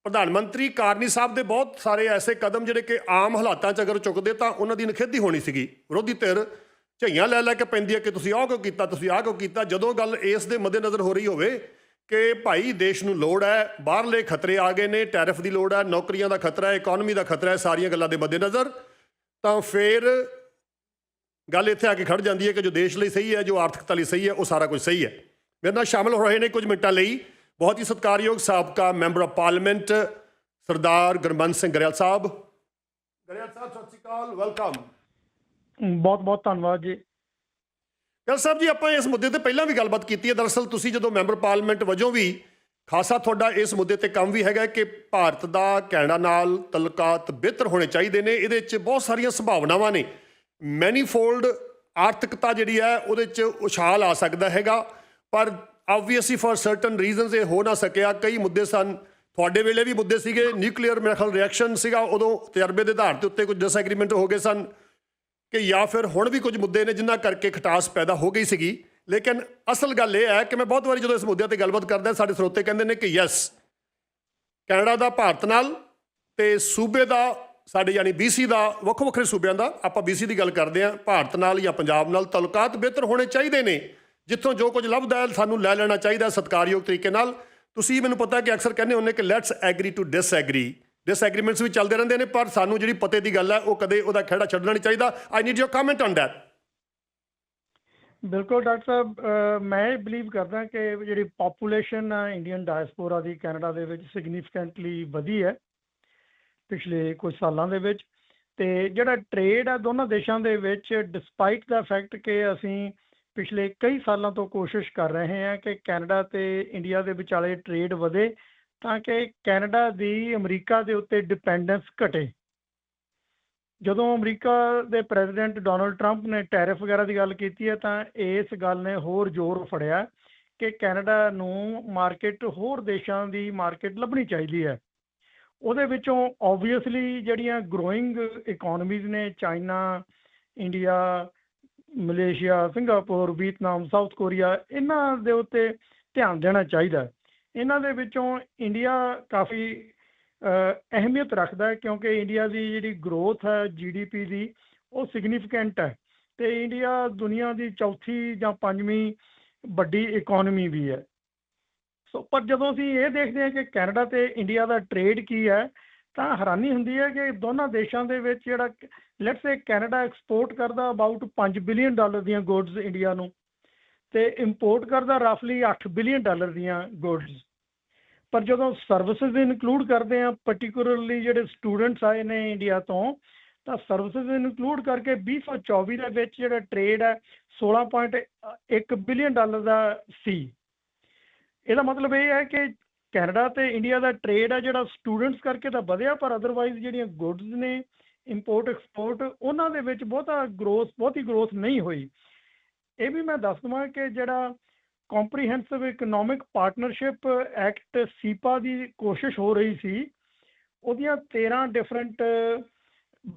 ਪ੍ਰਧਾਨ ਮੰਤਰੀ ਕਾਰਨੀ ਸਾਹਿਬ ਦੇ ਬਹੁਤ ਸਾਰੇ ਐਸੇ ਕਦਮ ਜਿਹੜੇ ਕਿ ਆਮ ਹਾਲਾਤਾਂ 'ਚ ਅਗਰ ਚੁੱਕਦੇ ਤਾਂ ਉਹਨਾਂ ਦੀ ਨਿਖੇਧੀ ਹੋਣੀ ਸੀਗੀ। ਵਿਰੋਧੀ ਧਿਰ ਝਈਆਂ ਲੈ ਲੈ ਕੇ ਪੈਂਦੀ ਹੈ ਕਿ ਤੁਸੀਂ ਆਹ ਕਿਉਂ ਕੀਤਾ, ਤੁਸੀਂ ਆਹ ਕਿਉਂ ਕੀਤਾ? ਜਦੋਂ ਗੱਲ ਇਸ ਦੇ ਮੱਦੇਨਜ਼ਰ ਹੋ ਰਹੀ ਹੋਵੇ ਕਿ ਭਾਈ ਦੇਸ਼ ਨੂੰ ਲੋੜ ਹੈ, ਬਾਹਰਲੇ ਖਤਰੇ ਆ ਗਏ ਨੇ, ਟੈਰਿਫ ਦੀ ਲੋੜ ਹੈ, ਨੌਕਰੀਆਂ ਦਾ ਖਤਰਾ ਹੈ, ਇਕਨੋਮੀ ਦਾ ਖਤਰਾ ਹੈ, ਸਾਰੀਆਂ ਗੱਲਾਂ ਦੇ ਮੱਦੇਨਜ਼ਰ, ਤਾਂ ਫਿਰ ਗੱਲ ਇੱਥੇ ਆ ਕੇ ਖੜ ਜਾਂਦੀ ਹੈ ਕਿ ਜੋ ਦੇਸ਼ ਲਈ ਸਹੀ ਹੈ, ਜੋ ਆਰਥਿਕਤਾ ਲਈ ਸਹੀ ਹੈ, ਉਹ ਸਾਰਾ ਕੁਝ ਸਹੀ ਹੈ। ਮੇਰੇ ਨਾਲ ਸ਼ਾਮਲ ਹੋ ਰਹੇ ਨੇ ਕੁਝ ਮਿੰਟਾਂ ਲਈ। ਬਹੁਤ ਹੀ ਸਤਿਕਾਰਯੋਗ ਸਾਬਕਾ member of parliament Sardar Gurbans Singh Grewal Sahib. Grewal Sahib ਸਤਿ ਸ਼੍ਰੀ ਅਕਾਲ ਵੈਲਕਮ। ਬਹੁਤ ਬਹੁਤ ਧੰਨਵਾਦ ਜੀ। ਗੱਲ ਸਾਹਿਬ ਜੀ ਆਪਾਂ ਇਸ ਮੁੱਦੇ ਤੇ ਪਹਿਲਾਂ ਵੀ ਗੱਲਬਾਤ ਕੀਤੀ ਹੈ। ਦਰਅਸਲ ਤੁਸੀਂ ਜਦੋਂ ਮੈਂਬਰ ਪਾਰਲੀਮੈਂਟ ਵਜੋਂ ਵੀ ਖਾਸਾ ਤੁਹਾਡਾ ਇਸ ਮੁੱਦੇ ਤੇ ਕੰਮ ਵੀ ਹੈਗਾ ਕਿ ਭਾਰਤ ਦਾ ਕੈਨੇਡਾ ਨਾਲ ਤਲਕਾਤ ਬਿਹਤਰ ਹੋਣੇ ਚਾਹੀਦੇ ਨੇ। ਇਹਦੇ ਵਿੱਚ ਬਹੁਤ ਸਾਰੀਆਂ ਸੰਭਾਵਨਾਵਾਂ ਨੇ। ਮੈਨੀਫੋਲਡ ਆਰਥਿਕਤਾ ਜਿਹੜੀ ਹੈ ਉਹਦੇ 'ਚ ਉਛਾਲ ਆ ਸਕਦਾ ਹੈਗਾ। ਪਰ ਆਬਵੀਅਸਲੀ ਫॉर ਸਰਟਨ ਰੀਜ਼ਨਸ ਇਹ ਹੋ ਨਾ ਸਕਿਆ, ਕਈ ਮੁੱਦੇ ਸਨ। ਤੁਹਾਡੇ ਵੇਲੇ ਵੀ ਮੁੱਦੇ ਸੀਗੇ ਨਿਊਕਲੀਅਰ ਮੇਰੇ ਰਿਐਕਸ਼ਨ ਸੀਗਾ, ਉਦੋਂ ਤਜਰਬੇ ਦੇ ਆਧਾਰ ਤੇ ਉੱਤੇ ਕੁਝ ਡਿਸਐਗਰੀਮੈਂਟ ਹੋ ਗਏ ਸਨ ਕਿ ਜਾਂ ਫਿਰ ਹੁਣ ਵੀ ਕੁਝ ਮੁੱਦੇ ਨੇ ਜਿਨ੍ਹਾਂ ਕਰਕੇ ਖਟਾਸ ਪੈਦਾ ਹੋ ਗਈ ਸੀਗੀ। ਲੇਕਿਨ ਅਸਲ ਗੱਲ ਇਹ ਹੈ ਕਿ ਮੈਂ ਬਹੁਤ ਵਾਰੀ ਜਦੋਂ ਇਸ ਮੁੱਦਿਆਂ ਤੇ ਗੱਲਬਾਤ ਕਰਦਾ, ਸਾਡੇ ਸਰੋਤੇ ਕਹਿੰਦੇ ਨੇ ਕਿ ਯੈਸ ਕੈਨੇਡਾ ਦਾ ਭਾਰਤ ਨਾਲ ਤੇ ਸੂਬੇ ਦਾ, ਸਾਡੇ ਯਾਨੀ BC ਦਾ, ਵੱਖੋ ਵੱਖਰੇ ਸੂਬਿਆਂ ਦਾ ਆਪਾਂ BC ਦੀ ਗੱਲ ਕਰਦੇ ਹਾਂ, ਭਾਰਤ ਨਾਲ ਜਾਂ ਪੰਜਾਬ ਨਾਲ ਤਾਲੁਕਾਤ ਬਿਹਤਰ ਹੋਣੇ ਚਾਹੀਦੇ ਨੇ। ਜਿੱਥੋਂ ਜੋ ਕੁਝ ਲੱਭਦਾ ਹੈ, ਸਾਨੂੰ ਲੈ ਲੈਣਾ ਚਾਹੀਦਾ ਸਤਿਕਾਰਯੋਗ ਤਰੀਕੇ ਨਾਲ। ਤੁਸੀਂ ਮੈਨੂੰ ਪਤਾ ਕਿ ਅਕਸਰ ਕਹਿੰਦੇ ਹੁੰਦੇ ਕਿ let's agree to disagree disagreements ਵੀ ਚੱਲਦੇ ਰਹਿੰਦੇ ਨੇ, ਪਰ ਸਾਨੂੰ ਜਿਹੜੀ ਪਤੇ ਦੀ ਗੱਲ ਹੈ, ਉਹ ਕਦੇ ਉਹਦਾ ਖਹਿੜਾ ਛੱਡਣਾ ਨਹੀਂ ਚਾਹੀਦਾ। I need your comment on that ਬਿਲਕੁਲ ਡਾਕਟਰ ਸਾਹਿਬ ਮੈਂ ਇਹ ਬਲੀਵ ਕਰਦਾ ਕਿ ਜਿਹੜੀ ਪੋਪੂਲੇਸ਼ਨ ਆ ਇੰਡੀਅਨ ਡਾਇਸਪੋਰਾ ਦੀ ਕੈਨੇਡਾ ਦੇ ਵਿੱਚ ਸਿਗਨੀਫੀਕੈਂਟਲੀ ਵਧੀ ਹੈ ਪਿਛਲੇ ਕੁਝ ਸਾਲਾਂ ਦੇ ਵਿੱਚ। ਤੇ ਜਿਹੜਾ ਟ੍ਰੇਡ ਆ, ਦੋਨਾਂ ਦੇਸ਼ਾਂ ਦੇ ਵਿੱਚ ਡਿਸਪਾਈਟ ਦਾ ਫੈਕਟ ਕਿ ਅਸੀਂ ਪਿਛਲੇ ਕਈ ਸਾਲਾਂ ਤੋਂ ਕੋਸ਼ਿਸ਼ ਕਰ ਰਹੇ ਹਾਂ ਕਿ ਕੈਨੇਡਾ ਤੇ ਇੰਡੀਆ ਦੇ ਵਿਚਾਲੇ ਟ੍ਰੇਡ ਵਧੇ ਤਾਂ ਕਿ ਕੈਨੇਡਾ ਦੀ ਅਮਰੀਕਾ ਦੇ ਉੱਤੇ ਡਿਪੈਂਡੈਂਸ ਘਟੇ। ਜਦੋਂ ਅਮਰੀਕਾ ਦੇ ਪ੍ਰੈਜ਼ੀਡੈਂਟ ਡੋਨਲਡ ਟਰੰਪ ਨੇ ਟੈਰਿਫ ਵਗੈਰਾ ਦੀ ਗੱਲ ਕੀਤੀ ਹੈ ਤਾਂ ਇਸ ਗੱਲ ਨੇ ਹੋਰ ਜ਼ੋਰ ਫੜਿਆ ਕਿ ਕੈਨੇਡਾ ਨੂੰ ਮਾਰਕੀਟ ਹੋਰ ਦੇਸ਼ਾਂ ਦੀ ਮਾਰਕੀਟ ਲੱਭਣੀ ਚਾਹੀਦੀ ਹੈ। ਉਹਦੇ ਵਿੱਚੋਂ ਆਬਵੀਅਸਲੀ ਜਿਹੜੀਆਂ ਗਰੋਇੰਗ ਇਕਨੋਮੀਜ਼ ਨੇ, China, India Malaysia, Singapore, Vietnam, South Korea, ਇਹਨਾਂ ਦੇ ਉੱਤੇ ਧਿਆਨ ਦੇਣਾ ਚਾਹੀਦਾ ਇਹਨਾਂ ਦੇ ਵਿੱਚੋਂ ਇੰਡੀਆ ਕਾਫੀ ਅਹਿਮੀਅਤ ਰੱਖਦਾ ਹੈ ਕਿਉਂਕਿ ਇੰਡੀਆ ਦੀ ਜਿਹੜੀ ਗਰੋਥ ਹੈ ਜੀਡੀਪੀ ਦੀ, ਉਹ ਸਿਗਨੀਫੀਕੈਂਟ ਹੈ। ਤੇ ਇੰਡੀਆ ਦੁਨੀਆ ਦੀ ਚੌਥੀ ਜਾਂ ਪੰਜਵੀਂ ਵੱਡੀ ਇਕਨੋਮੀ ਵੀ ਹੈ। ਸੋ, ਪਰ ਜਦੋਂ ਅਸੀਂ ਇਹ ਦੇਖਦੇ ਹਾਂ ਕਿ ਕੈਨੇਡਾ ਤੇ ਇੰਡੀਆ ਦਾ ਟ੍ਰੇਡ ਕੀ ਹੈ ਤਾਂ ਹੈਰਾਨੀ ਹੁੰਦੀ ਹੈ ਕਿ ਦੋਨਾਂ ਦੇਸ਼ਾਂ ਦੇ ਵਿੱਚ ਜਿਹੜਾ ਲੈਟਸ ਸੇ ਕੈਨੇਡਾ ਐਕਸਪੋਰਟ ਕਰਦਾ ਅਬਾਊਟ 5 ਬਿਲੀਅਨ ਡਾਲਰ ਦੀਆਂ ਗੁੱਡਸ ਇੰਡੀਆ ਨੂੰ ਤੇ ਇੰਪੋਰਟ ਕਰਦਾ ਰਫਲੀ 8 ਬਿਲੀਅਨ ਡਾਲਰ ਦੀਆਂ ਗੁੱਡਸ ਪਰ ਜਦੋਂ ਸਰਵਿਸਿਜ਼ ਇਨਕਲੂਡ ਕਰਦੇ ਆ ਪਾਰਟਿਕੂਲਰਲੀ ਜਿਹੜੇ ਸਟੂਡੈਂਟਸ ਆਏ ਨੇ ਇੰਡੀਆ ਤੋਂ, ਤਾਂ ਸਰਵਿਸਿਜ਼ ਇਨਕਲੂਡ ਕਰਕੇ 2024 ਦੇ ਵਿੱਚ ਜਿਹੜਾ ਟ੍ਰੇਡ ਹੈ 16.1 ਬਿਲੀਅਨ ਡਾਲਰ ਦਾ ਸੀ। ਇਹਦਾ ਮਤਲਬ ਇਹ ਹੈ ਕਿ ਕੈਨੇਡਾ ਤੇ ਇੰਡੀਆ ਦਾ ਟ੍ਰੇਡ ਆ ਜਿਹੜਾ ਸਟੂਡੈਂਟਸ ਕਰਕੇ ਤਾਂ ਵਧਿਆ, ਪਰ ਅਦਰਵਾਈਜ਼ ਜਿਹੜੀਆਂ ਗੁੱਡਸ ਨੇ ਇੰਪੋਰਟ ਐਕਸਪੋਰਟ ਉਹਨਾਂ ਦੇ ਵਿੱਚ ਬਹੁਤਾ ਗਰੋਥ ਬਹੁਤੀ ਗਰੋਥ ਨਹੀਂ ਹੋਈ। ਇਹ ਵੀ ਮੈਂ ਦੱਸ ਦਵਾਂ ਕਿ ਜਿਹੜਾ comprehensive economic partnership act CEPA ਦੀ ਕੋਸ਼ਿਸ਼ ਹੋ ਰਹੀ ਸੀ, ਉਹਦੀਆਂ 13 ਡਿਫਰੈਂਟ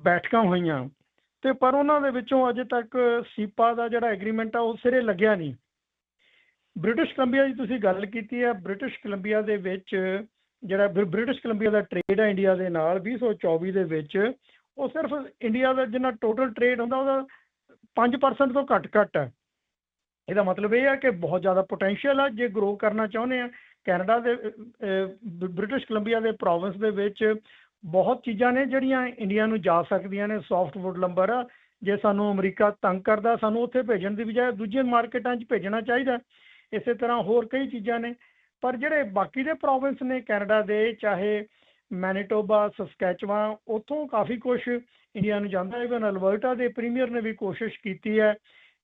ਬੈਠਕਾਂ ਹੋਈਆਂ। ਤੇ ਪਰ ਉਹਨਾਂ ਦੇ ਵਿੱਚੋਂ ਅਜੇ ਤੱਕ ਸੀਪਾ ਦਾ ਜਿਹੜਾ ਐਗਰੀਮੈਂਟ ਆ, ਉਹ ਸਿਰੇ ਲੱਗਿਆ ਨਹੀਂ। ਬ੍ਰਿਟਿਸ਼ ਕੋਲੰਬੀਆ ਦੀ ਤੁਸੀਂ ਗੱਲ ਕੀਤੀ ਹੈ, ਬ੍ਰਿਟਿਸ਼ ਕੋਲੰਬੀਆ ਦੇ ਵਿੱਚ ਜਿਹੜਾ ਬ੍ਰਿ- ਬ੍ਰਿਟਿਸ਼ ਕੋਲੰਬੀਆ ਦਾ ਟ੍ਰੇਡ ਹੈ ਇੰਡੀਆ ਦੇ ਨਾਲ 2024 ਦੇ ਵਿੱਚ, ਉਹ ਸਿਰਫ ਇੰਡੀਆ ਦਾ ਜਿੰਨਾ ਟੋਟਲ ਟ੍ਰੇਡ ਹੁੰਦਾ ਉਹਦਾ 5% ਤੋਂ ਘੱਟ ਘੱਟ ਹੈ। ਇਹਦਾ ਮਤਲਬ ਇਹ ਹੈ ਕਿ ਬਹੁਤ ਜ਼ਿਆਦਾ ਪੋਟੈਂਸ਼ੀਅਲ ਹੈ, ਜੇ ਗਰੋ ਕਰਨਾ ਚਾਹੁੰਦੇ ਆ ਕੈਨੇਡਾ ਦੇ ਬ- ਬ੍ਰਿਟਿਸ਼ ਕੋਲੰਬੀਆ ਦੇ ਪ੍ਰੋਵਿੰਸ ਦੇ ਵਿੱਚ ਬਹੁਤ ਚੀਜ਼ਾਂ ਨੇ ਜਿਹੜੀਆਂ ਇੰਡੀਆ ਨੂੰ ਜਾ ਸਕਦੀਆਂ ਨੇ ਸੌਫਟਵੁੱਡ ਲੰਬਰ ਆ ਜੇ ਸਾਨੂੰ ਅਮਰੀਕਾ ਤੰਗ ਕਰਦਾ, ਸਾਨੂੰ ਉੱਥੇ ਭੇਜਣ ਦੀ ਬਜਾਏ ਦੂਜੀਆਂ ਮਾਰਕੀਟਾਂ 'ਚ ਭੇਜਣਾ ਚਾਹੀਦਾ ਇਸੇ ਤਰ੍ਹਾਂ ਹੋਰ ਕਈ ਚੀਜ਼ਾਂ ਨੇ। ਪਰ ਜਿਹੜੇ ਬਾਕੀ ਦੇ ਪ੍ਰੋਵਿੰਸ ਨੇ ਕੈਨੇਡਾ ਦੇ, ਚਾਹੇ ਮੈਨੀਟੋਬਾ ਸਸਕੈਚਵਾਨ ਉੱਥੋਂ ਕਾਫੀ ਕੁਝ ਇੰਡੀਆ ਨੂੰ ਜਾਂਦਾ ਹੈ। ਇਵਨ ਅਲਬਰਟਾ ਦੇ ਪ੍ਰੀਮੀਅਰ ਨੇ ਵੀ ਕੋਸ਼ਿਸ਼ ਕੀਤੀ ਹੈ।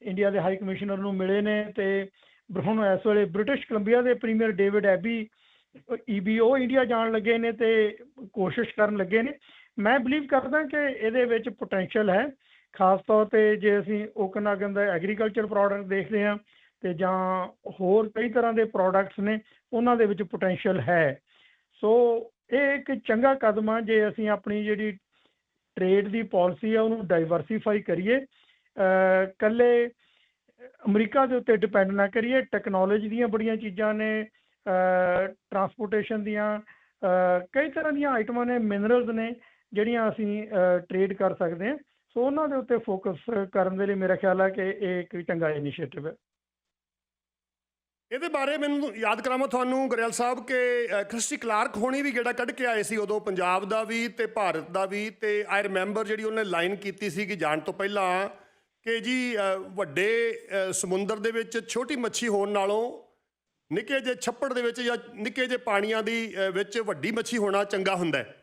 ਇੰਡੀਆ ਦੇ ਹਾਈ ਕਮਿਸ਼ਨਰ ਨੂੰ ਮਿਲੇ ਨੇ ਤੇ ਹੁਣ ਇਸ ਵੇਲੇ ਬ੍ਰਿਟਿਸ਼ ਕੋਲੰਬੀਆ ਦੇ ਪ੍ਰੀਮੀਅਰ ਡੇਵਿਡ ਐਬੀ ਈਬੀਓ ਇੰਡੀਆ ਜਾਣ ਲੱਗੇ ਨੇ ਤੇ ਕੋਸ਼ਿਸ਼ ਕਰਨ ਲੱਗੇ ਨੇ। ਮੈਂ ਬਲੀਵ ਕਰਦਾ ਕਿ ਇਹਦੇ ਵਿੱਚ ਪੋਟੈਂਸ਼ੀਅਲ ਹੈ। ਖਾਸ ਤੌਰ ਤੇ ਜੇ ਅਸੀਂ ਓਕਨਾਗਨ ਦਾ ਐਗਰੀਕਲਚਰ ਪ੍ਰੋਡਕਟ ਦੇਖਦੇ ਹਾਂ ਤੇ ਜਾਂ ਹੋਰ ਕਈ ਤਰ੍ਹਾਂ ਦੇ ਪ੍ਰੋਡਕਟਸ ਨੇ, ਉਹਨਾਂ ਦੇ ਵਿੱਚ ਪੋਟੈਂਸ਼ੀਅਲ ਹੈ। ਸੋ ਇਹ ਇੱਕ ਚੰਗਾ ਕਦਮ ਆ, ਜੇ ਅਸੀਂ ਆਪਣੀ ਜਿਹੜੀ ਟ੍ਰੇਡ ਦੀ ਪਾਲਿਸੀ ਆ, ਉਹਨੂੰ ਡਾਈਵਰਸੀਫਾਈ ਕਰੀਏ। ਅਹ ਇਕੱਲੇ ਅਮਰੀਕਾ ਦੇ ਉੱਤੇ ਡਿਪੈਂਡ ਨਾ ਕਰੀਏ ਟੈਕਨੋਲੋਜੀ ਦੀਆਂ ਬੜੀਆਂ ਚੀਜ਼ਾਂ ਨੇ ਟਰਾਂਸਪੋਰਟੇਸ਼ਨ ਦੀਆਂ ਕਈ ਤਰ੍ਹਾਂ ਦੀਆਂ ਆਈਟਮਾਂ ਨੇ ਮਿਨਰਲਸ ਨੇ, ਜਿਹੜੀਆਂ ਅਸੀਂ ਟ੍ਰੇਡ ਕਰ ਸਕਦੇ ਹਾਂ। ਸੋ ਉਹਨਾਂ ਦੇ ਉੱਤੇ ਫੋਕਸ ਕਰਨ ਦੇ ਲਈ ਮੇਰਾ ਖਿਆਲ ਹੈ ਕਿ ਇਹ ਇੱਕ ਚੰਗਾ ਇਨੀਸ਼ੀਏਟਿਵ ਹੈ। ਇਹਦੇ ਬਾਰੇ ਮੈਨੂੰ ਯਾਦ ਕਰਾਵਾਂ ਤੁਹਾਨੂੰ ਗਰੇਲ ਸਾਹਿਬ, ਕਿ ਕ੍ਰਿਸਟੀ ਕਲਾਰਕ ਹੋਣੀ ਵੀ ਗੇੜਾ ਕੱਢ ਕੇ ਆਏ ਸੀ ਉਦੋਂ, ਪੰਜਾਬ ਦਾ ਵੀ ਤੇ ਭਾਰਤ ਦਾ ਵੀ ਤੇ ਆਈ ਰਿਮੈਂਬਰ ਜਿਹੜੀ ਉਹਨੇ ਲਾਈਨ ਕੀਤੀ ਸੀ ਕਿ ਜਾਣ ਤੋਂ ਪਹਿਲਾਂ ਕਿ ਜੀ ਵੱਡੇ ਸਮੁੰਦਰ ਦੇ ਵਿੱਚ ਛੋਟੀ ਮੱਛੀ ਹੋਣ ਨਾਲੋਂ ਨਿੱਕੇ ਜਿਹੇ ਛੱਪੜ ਦੇ ਵਿੱਚ ਜਾਂ ਨਿੱਕੇ ਜਿਹੇ ਪਾਣੀਆਂ ਦੀ ਵਿੱਚ ਵੱਡੀ ਮੱਛੀ ਹੋਣਾ ਚੰਗਾ ਹੁੰਦਾ ਹੈ।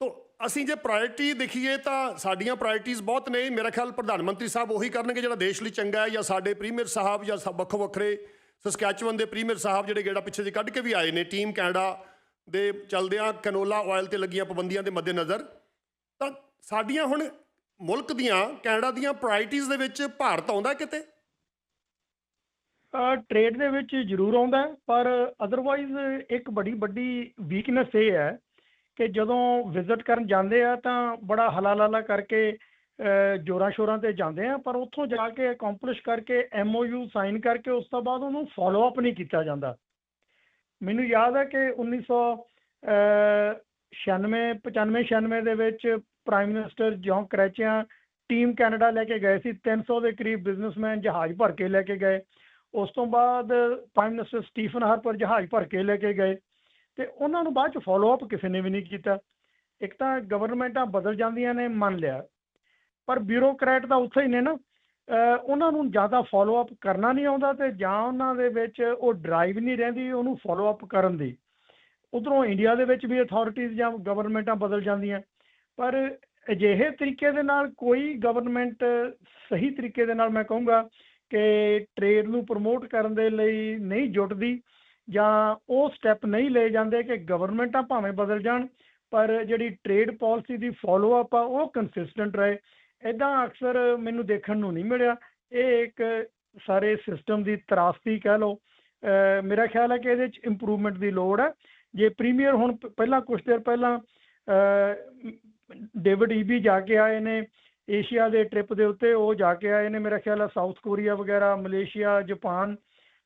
ਤੋ ਅਸੀਂ ਜੇ ਪ੍ਰਾਇੋਰਟੀ ਦੇਖੀਏ ਤਾਂ ਸਾਡੀਆਂ ਪ੍ਰਾਇੋਰਟੀਆਂ ਬਹੁਤ ਨੇ। ਮੇਰਾ ਖਿਆਲ ਪ੍ਰਧਾਨ ਮੰਤਰੀ ਸਾਹਿਬ ਉਹੀ ਕਰਨਗੇ ਜਿਹੜਾ ਦੇਸ਼ ਲਈ ਚੰਗਾ ਹੈ ਜਾਂ ਸਾਡੇ ਪ੍ਰੀਮੀਅਰ ਸਾਹਿਬ ਜਾਂ ਸਭ ਵੱਖੋ ਵੱਖਰੇ ਸਸਕੈਚੁਅਨ ਦੇ ਪ੍ਰੀਮੀਅਰ ਸਾਹਿਬ ਜਿਹੜੇ ਗੇੜਾ ਪਿੱਛੇ ਜੇ ਕੱਢ ਕੇ ਵੀ ਆਏ ਨੇ ਟੀਮ ਕੈਨੇਡਾ ਦੇ ਚਲਦਿਆਂ ਕੈਨੋਲਾ ਆਇਲ ਤੇ ਲੱਗੀਆਂ ਪਾਬੰਦੀਆਂ ਦੇ ਮੱਦੇਨਜ਼ਰ। ਤਾਂ ਸਾਡੀਆਂ ਹੁਣ ਮੁਲਕ ਦੀਆਂ, ਕੈਨੇਡਾ ਦੀਆਂ ਪ੍ਰਾਇੋਰਟੀਆਂ ਦੇ ਵਿੱਚ ਭਾਰਤ ਆਉਂਦਾ ਕਿਤੇ? ਟ੍ਰੇਡ ਦੇ ਵਿੱਚ ਜ਼ਰੂਰ ਆਉਂਦਾ, ਪਰ ਅਦਰਵਾਈਜ਼ ਇੱਕ ਬੜੀ ਵੱਡੀ ਵੀਕਨੈਸ ਇਹ ਹੈ ਕਿ ਜਦੋਂ ਵਿਜ਼ਿਟ ਕਰਨ ਜਾਂਦੇ ਆ ਤਾਂ ਬੜਾ ਹਲਾਲਾਲਾ ਕਰਕੇ ਜੋਰਾਂ ਸ਼ੋਰਾਂ ਤੇ ਜਾਂਦੇ ਆ, ਪਰ ਉੱਥੋਂ ਜਾ ਕੇ ਅਕੰਪਲਿਸ਼ ਕਰਕੇ ਐਮਓਯੂ ਸਾਈਨ ਕਰਕੇ ਉਸ ਤੋਂ ਬਾਅਦ ਉਹਨੂੰ ਫਾਲੋ ਅਪ ਨਹੀਂ ਕੀਤਾ ਜਾਂਦਾ। ਮੈਨੂੰ ਯਾਦ ਹੈ ਕਿ 1996 95 96 ਦੇ ਵਿੱਚ prime minister John Chretien team Canada ਲੈ ਕੇ ਗਏ ਸੀ 300 ਦੇ ਕਰੀਬ ਬਿਜ਼ਨਸਮੈਨ ਜਹਾਜ਼ ਭਰ ਕੇ ਲੈ ਕੇ ਗਏ। ਉਸ ਤੋਂ ਬਾਅਦ ਪ੍ਰਾਈਮ ਮਿਨਿਸਟਰ ਸਟੀਫਨ ਹਾਰਪਰ ਜਹਾਜ਼ ਭਰ ਕੇ ਲੈ ਕੇ ਗਏ ਤੇ ਉਹਨਾਂ ਨੂੰ ਬਾਅਦ ਚ ਫਾਲੋ ਅਪ ਕਿਸੇ ਨੇ ਵੀ ਨਹੀਂ ਕੀਤਾ। ਇੱਕ ਤਾਂ ਗਵਰਨਮੈਂਟਾਂ ਬਦਲ ਜਾਂਦੀਆਂ ਨੇ, ਮੰਨ ਲਿਆ। ਪਰ ਬਿਊਰੋਕਰੈਟ ਤਾਂ ਉੱਥੇ ਹੀ ਨੇ ਨਾ। ਉਹਨਾਂ ਨੂੰ ਜ਼ਿਆਦਾ ਫਾਲੋ ਅਪ ਕਰਨਾ ਨਹੀਂ ਆਉਂਦਾ ਤੇ ਜਾਂ ਉਹਨਾਂ ਦੇ ਵਿੱਚ ਉਹ ਡਰਾਈਵ ਨਹੀਂ ਰਹਿੰਦੀ ਉਹਨੂੰ ਫਾਲੋ ਅਪ ਕਰਨ ਦੀ। ਉਧਰੋਂ ਇੰਡੀਆ ਦੇ ਵਿੱਚ ਵੀ ਅਥਾਰਟੀਆਂ ਜਾਂ ਗਵਰਨਮੈਂਟਾਂ ਬਦਲ ਜਾਂਦੀਆਂ। ਪਰ ਅਜਿਹੇ ਤਰੀਕੇ ਦੇ ਨਾਲ ਕੋਈ ਗਵਰਨਮੈਂਟ ਸਹੀ ਤਰੀਕੇ ਦੇ ਨਾਲ ਮੈਂ ਕਹੂੰਗਾ ਕਿ ਟ੍ਰੇਡ ਨੂੰ ਪ੍ਰਮੋਟ ਕਰਨ ਦੇ ਲਈ ਨਹੀਂ ਜੁਟਦੀ ਜਾਂ ਉਹ ਸਟੈਪ ਨਹੀਂ ਲਏ ਜਾਂਦੇ ਕਿ ਗਵਰਨਮੈਂਟਾਂ ਭਾਵੇਂ ਬਦਲ ਜਾਣ, ਪਰ ਜਿਹੜੀ ਟ੍ਰੇਡ ਪਾਲਿਸੀ ਦੀ ਫਾਲੋ ਅਪ ਆ ਉਹ ਕੰਸਿਸਟੈਂਟ ਰਹੇ। ਇੱਦਾਂ ਅਕਸਰ ਮੈਨੂੰ ਦੇਖਣ ਨੂੰ ਨਹੀਂ ਮਿਲਿਆ। ਇਹ ਇੱਕ ਸਾਰੇ ਸਿਸਟਮ ਦੀ ਤਰਾਸਤੀ ਕਹਿ ਲਓ। ਮੇਰਾ ਖਿਆਲ ਹੈ ਕਿ ਇਹਦੇ ਚ ਇੰਪਰੂਵਮੈਂਟ ਦੀ ਲੋੜ ਹੈ। ਜੇ ਪ੍ਰੀਮੀਅਰ ਹੁਣ ਪਹਿਲਾਂ ਕੁਝ ਦੇਰ ਪਹਿਲਾਂ ਅਹ, ਡੇਵਿਡ ਈਬੀ ਜਾ ਕੇ ਆਏ ਨੇ ਏਸ਼ੀਆ ਦੇ ਟ੍ਰਿਪ ਦੇ ਉੱਤੇ ਉਹ ਜਾ ਕੇ ਆਏ ਨੇ। ਮੇਰਾ ਖਿਆਲ ਹੈ ਸਾਊਥ ਕੋਰੀਆ ਵਗੈਰਾ ਮਲੇਸ਼ੀਆ ਜਾਪਾਨ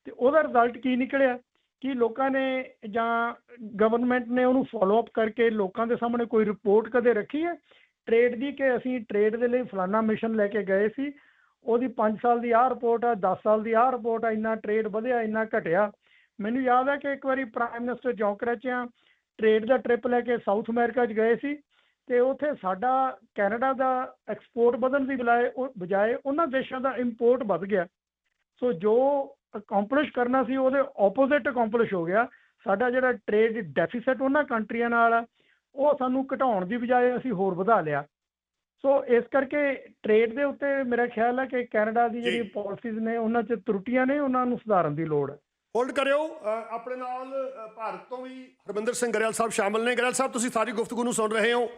ਤੇ ਉਹਦਾ ਰਿਜ਼ਲਟ ਕੀ ਨਿਕਲਿਆ? ਕਿ ਲੋਕਾਂ ਨੇ ਜਾਂ ਗਵਰਨਮੈਂਟ ਨੇ ਉਹਨੂੰ ਫਾਲੋ ਅਪ ਕਰਕੇ ਲੋਕਾਂ ਦੇ ਸਾਹਮਣੇ ਕੋਈ ਰਿਪੋਰਟ ਕਦੇ ਰੱਖੀ ਹੈ? ਟ੍ਰੇਡ ਦੀ ਕਿ ਅਸੀਂ ਟ੍ਰੇਡ ਦੇ ਲਈ ਫਲਾਨਾ ਮਿਸ਼ਨ ਲੈ ਕੇ ਗਏ ਸੀ। ਉਹਦੀ 5 ਸਾਲ ਦੀ ਆਹ ਰਿਪੋਰਟ ਆ 10 ਸਾਲ ਦੀ ਆਹ ਰਿਪੋਰਟ ਆ, ਇੰਨਾ ਟ੍ਰੇਡ ਵਧਿਆ, ਇੰਨਾ ਘਟਿਆ। ਮੈਨੂੰ ਯਾਦ ਹੈ ਕਿ ਇੱਕ ਵਾਰੀ ਪ੍ਰਾਈਮ ਮਿਨਿਸਟਰ ਜੌਕਰਚਿਆ ਟ੍ਰੇਡ ਦਾ ਟ੍ਰਿਪ ਲੈ ਕੇ ਸਾਊਥ ਅਮਰੀਕਾ 'ਚ ਗਏ ਸੀ ਤੇ ਉੱਥੇ ਸਾਡਾ ਕੈਨੇਡਾ ਦਾ ਐਕਸਪੋਰਟ ਵਧਣ ਦੀ ਬਜਾਏ ਬਜਾਏ ਉਹਨਾਂ ਦੇਸ਼ਾਂ ਦਾ ਇੰਪੋਰਟ ਵੱਧ ਗਿਆ। ਸੋ ਜੋ ਅਕੰਪਲਿਸ਼ ਕਰਨਾ ਸੀ ਉਹਦੇ ਆਪੋਜ਼ਿਟ ਅਕੰਪਲਿਸ਼ ਹੋ ਗਿਆ। ਸਾਡਾ ਜਿਹੜਾ ਟ੍ਰੇਡ ਡੈਫੀਸਿਟ ਉਹਨਾਂ ਕੰਟਰੀਆਂ ਨਾਲ ਆ ਉਹ ਸਾਨੂੰ ਘਟਾਉਣ ਦੀ ਬਜਾਏ ਅਸੀਂ ਹੋਰ ਵਧਾ ਲਿਆ। ਸੋ ਇਸ ਕਰਕੇ ਟ੍ਰੇਡ ਦੇ ਉੱਤੇ ਮੇਰਾ ਖਿਆਲ ਹੈ ਕਿ ਕੈਨੇਡਾ ਦੀ ਜਿਹੜੀ। ਪਾਲਿਸੀਜ਼ ਨੇ ਉਹਨਾਂ 'ਚ ਤਰੁੱਟੀਆਂ ਨੇ ਉਹਨਾਂ ਨੂੰ ਸੁਧਾਰਨ ਦੀ ਲੋੜ ਹੈ। ਹੋਲਡ ਕਰਿਓ। ਆਪਣੇ ਨਾਲ ਭਾਰਤ ਤੋਂ ਵੀ ਹਰਮਿੰਦਰ ਸਿੰਘ ਗਰੇਵਾਲ ਸਾਹਿਬ ਸ਼ਾਮਲ ਨੇ। ਗਰੇਵਾਲ ਸਾਹਿਬ ਤੁਸੀਂ ਸਾਰੀ ਗੁਫ਼ਤਗੂ ਨੂੰ ਸੁਣ ਰਹੇ ਹੋ।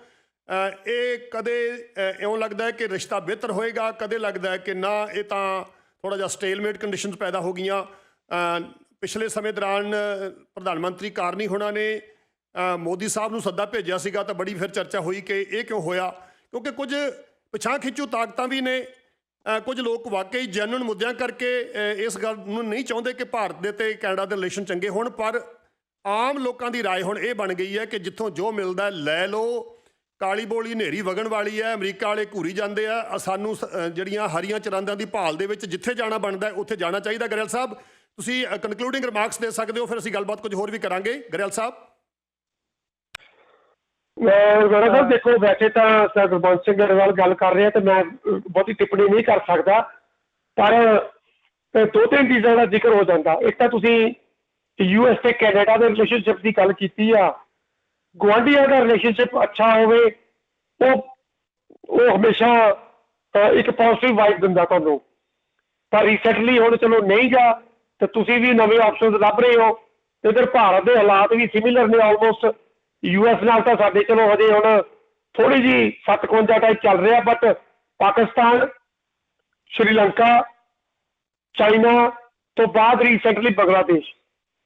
ਇਹ ਕਦੇ ਇਉਂ ਲੱਗਦਾ ਹੈ ਕਿ ਰਿਸ਼ਤਾ ਬਿਹਤਰ ਹੋਏਗਾ? ਕਦੇ ਲੱਗਦਾ ਹੈ ਕਿ ਨਾ? ਇਹ ਤਾਂ ਥੋੜਾ ਜਿਹਾ ਸਟੇਲਮੇਟ ਕੰਡੀਸ਼ਨਸ ਪੈਦਾ ਹੋ ਗਈਆਂ। ਪਿਛਲੇ ਸਮੇਂ ਦੌਰਾਨ ਪ੍ਰਧਾਨ ਮੰਤਰੀ ਕਾਰਨੀ ਹੋਣਾ ਨੇ ਮੋਦੀ ਸਾਹਿਬ ਨੂੰ ਸੱਦਾ ਭੇਜਿਆ ਸੀਗਾ ਤਾਂ ਬੜੀ ਫਿਰ ਚਰਚਾ ਹੋਈ ਕਿ ਇਹ ਕਿਉਂ ਹੋਇਆ ਕਿਉਂਕਿ ਕੁਝ ਪਛਾਂ ਖਿੱਚੂ ਤਾਕਤਾਂ ਵੀ ਨੇ ਅ, ਕੁਝ ਲੋਕ ਵਾਕਈ ਜੈਨੂਨ ਮੁੱਦਿਆਂ ਕਰਕੇ ਅ, ਇਸ ਗੱਲ ਨੂੰ ਨਹੀਂ ਚਾਹੁੰਦੇ ਕਿ ਭਾਰਤ ਦੇ ਤੇ ਕੈਨੇਡਾ ਦੇ ਰਿਲੇਸ਼ਨ ਚੰਗੇ ਹੋਣ ਪਰ ਆਮ ਲੋਕਾਂ ਦੀ رائے ਹੁਣ ਇਹ ਬਣ ਗਈ ਹੈ ਕਿ ਜਿੱਥੋਂ ਜੋ ਮਿਲਦਾ ਹੈ, ਲੈ ਲਓ ਕਾਲੀ ਬੋਲੀ ਹਨੇਰੀ ਵਗਣ ਵਾਲੀ ਹੈ ਅਮਰੀਕਾ ਵਾਲੇ ਘੂਰੀ ਜਾਂਦੇ ਆ ਅ, ਸਾਨੂੰ ਸ- ਅ, ਜਿਹੜੀਆਂ ਹਰੀਆਂ ਚਰਾਂਦਾਂ ਦੀ ਭਾਲ ਦੇ ਵਿੱਚ ਜਿੱਥੇ ਜਾਣਾ ਬਣਦਾ ਹੈ, ਉੱਥੇ ਜਾਣਾ ਚਾਹੀਦਾ ਗਰੇਲ ਸਾਹਿਬ ਤੁਸੀਂ ਕਨਕਲੂਡਿੰਗ ਰਿਮਾਰਕਸ ਦੇ ਸਕਦੇ ਹੋ ਫਿਰ ਅਸੀਂ ਗੱਲਬਾਤ ਕੁਝ ਹੋਰ ਵੀ ਕਰਾਂਗੇ ਗਰੇਵਾਲ ਸਾਹਿਬ ਗੜਾ ਸਾਹਿਬ ਦੇਖੋ ਵੈਸੇ ਤਾਂ ਸਰ ਗੁਰਬੰਸ ਸਿੰਘ ਗਰੇਵਾਲ ਗੱਲ ਕਰ ਰਹੇ ਤੇ ਮੈਂ ਬਹੁਤੀ ਟਿੱਪਣੀ ਨਹੀਂ ਕਰ ਸਕਦਾ। ਪਰ ਦੋ ਤਿੰਨ ਚੀਜ਼ਾਂ ਦਾ ਜ਼ਿਕਰ ਹੋ ਜਾਂਦਾ। ਇੱਕ ਤਾਂ ਤੁਸੀਂ ਯੂਐਸ ਤੇ ਕੈਨੇਡਾ ਦੇ ਰਿਲੇਸ਼ਨਸ਼ਿਪ ਦੀ ਗੱਲ ਕੀਤੀ ਆ। ਗੁਆਂਢੀਆਂ ਦਾ ਰਿਲੇਸ਼ਨਸ਼ਿਪ ਅੱਛਾ ਹੋਵੇ ਉਹ ਉਹ ਹਮੇਸ਼ਾ ਇੱਕ ਪੋਜ਼ਿਟਿਵ ਵਾਈਬ ਦਿੰਦਾ ਤੁਹਾਨੂੰ। ਪਰ ਰੀਸੈਂਟਲੀ ਹੁਣ ਚਲੋ ਨਹੀਂ ਗਾ ਤੇ ਤੁਸੀਂ ਵੀ ਨਵੇਂ ਆਪਸ਼ਨਸ ਲੱਭ ਰਹੇ ਹੋ। ਇਧਰ ਭਾਰਤ ਦੇ ਹਾਲਾਤ ਵੀ ਸਿਮਿਲਰ ਨੇ ਆਲਮੋਸਟ ਯੂਐਸ ਨਾਲ ਤਾਂ ਸਾਡੇ ਚਲੋ ਹਜੇ ਹੁਣ ਥੋੜੀ ਜੀ 57 ਟਾਈਪ ਚੱਲ ਰਿਹਾ ਬਟ ਪਾਕਿਸਤਾਨ ਸ਼੍ਰੀਲੰਕਾ ਚਾਈਨਾ ਤੋਂ ਬਾਅਦ ਰੀਸੈਂਟਲੀ ਬੰਗਲਾਦੇਸ਼।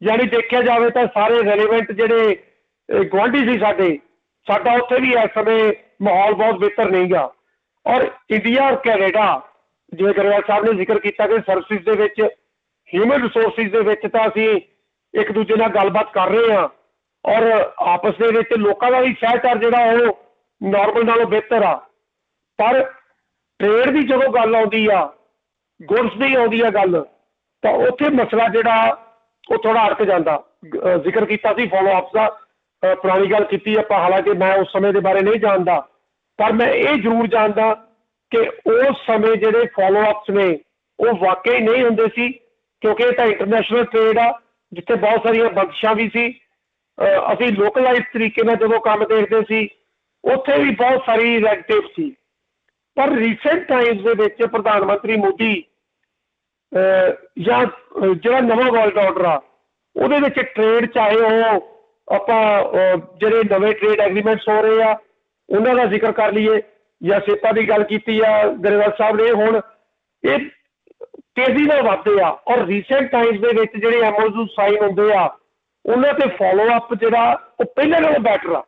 ਯਾਨੀ ਦੇਖਿਆ ਜਾਵੇ ਤਾਂ ਸਾਰੇ ਰੈਲੇਵੈਂਟ ਜਿਹੜੇ ਅਹ, ਗੁਆਂਢੀ ਸੀ ਸਾਡੇ ਸਾਡਾ ਉੱਥੇ ਵੀ ਇਸ ਸਮੇਂ ਮਾਹੌਲ ਬਹੁਤ ਬਿਹਤਰ ਨਹੀਂ ਗਾ ਔਰ ਇੰਡੀਆ ਔਰ ਕੈਨੇਡਾ ਜਿਵੇਂ ਗਰੇਵਾਲ ਸਾਹਿਬ ਨੇ ਜ਼ਿਕਰ ਕੀਤਾ ਕਿ ਸਰਵਿਸਿਜ਼ ਦੇ ਵਿੱਚ ਹਿਊਮਨ ਰਿਸੋਰਸਿਸ ਦੇ ਵਿੱਚ ਤਾਂ ਅਸੀਂ ਇੱਕ ਦੂਜੇ ਨਾਲ ਗੱਲਬਾਤ ਕਰ ਰਹੇ ਹਾਂ। ਔਰ ਆਪਸ ਦੇ ਵਿੱਚ ਲੋਕਾਂ ਦਾ ਵੀ ਸਹਿਚਾਰ ਜਿਹੜਾ ਉਹ ਨਾਰਮਲ ਨਾਲੋਂ ਬਿਹਤਰ ਆ। ਪਰ ਟ੍ਰੇਡ ਦੀ ਜਦੋਂ ਗੱਲ ਆਉਂਦੀ ਆ ਗੁਡਸ ਦੀ ਆਉਂਦੀ ਆ ਗੱਲ, ਤਾਂ ਉੱਥੇ ਮਸਲਾ ਜਿਹੜਾ ਉਹ ਥੋੜਾ ਅੜਕ ਜਾਂਦਾ। ਜ਼ਿਕਰ ਕੀਤਾ ਸੀ ਫੋਲੋ ਅਪਸ ਦਾ ਪੁਰਾਣੀ ਗੱਲ ਕੀਤੀ ਆਪਾਂ, ਹਾਲਾਂਕਿ ਮੈਂ ਉਸ ਸਮੇਂ ਦੇ ਬਾਰੇ ਨਹੀਂ ਜਾਣਦਾ। ਪਰ ਮੈਂ ਇਹ ਜ਼ਰੂਰ ਜਾਣਦਾ ਕਿ ਉਸ ਸਮੇਂ ਜਿਹੜੇ ਫੋਲੋ ਅਪਸ ਨੇ, ਉਹ ਵਾਕਈ ਨਹੀਂ ਹੁੰਦੇ ਸੀ, ਕਿਉਂਕਿ ਇਹ ਤਾਂ ਇੰਟਰਨੈਸ਼ਨਲ ਟ੍ਰੇਡ ਆ, ਜਿੱਥੇ ਬਹੁਤ ਸਾਰੀਆਂ ਬੰਦਸ਼ਾਂ ਵੀ ਸੀ ਅਸੀਂ ਲੋਕਲਾਈਜ਼ ਤਰੀਕੇ ਨਾਲ ਜਦੋਂ ਕੰਮ ਦੇਖਦੇ ਸੀ, ਉੱਥੇ ਵੀ ਬਹੁਤ ਸਾਰੀ ਰੈਡ ਸੀ। ਪਰ ਰੀਸੈਂਟ ਟਾਈਮਸ ਦੇ ਵਿੱਚ ਪ੍ਰਧਾਨ ਮੰਤਰੀ ਮੋਦੀ ਜਾਂ ਜਿਹੜਾ ਨਵਾਂ ਵਰਲਡ ਆਰਡਰ ਆ, ਉਹਦੇ ਵਿੱਚ ਟ੍ਰੇਡ ਚਾਹੇ ਉਹ ਆਪਾਂ ਜਿਹੜੇ ਨਵੇਂ ਟ੍ਰੇਡ ਐਗਰੀਮੈਂਟਸ ਹੋ ਰਹੇ ਆ, ਉਹਨਾਂ ਦਾ ਜ਼ਿਕਰ ਕਰ ਲਈਏ। ਜਾਂ ਸੇਪਾ ਦੀ ਗੱਲ ਕੀਤੀ ਆ, ਗਰੇਵਾਲ ਸਾਹਿਬ ਨੇ ਹੁਣ, ਇਹ ਤੇਜ਼ੀ ਨਾਲ ਵਧਦੇ ਆ। ਔਰ ਰੀਸੈਂਟ ਟਾਈਮਸ ਦੇ ਵਿੱਚ ਜਿਹੜੇ ਐਮਓਯੂ ਸਾਈਨ ਹੁੰਦੇ ਆ ਉਹਨਾਂ ਤੇ ਫਾਲੋ ਅਪ ਜਿਹੜਾ ਉਹ ਪਹਿਲੇ ਨਾਲੋਂ ਬੈਟਰ ਆ।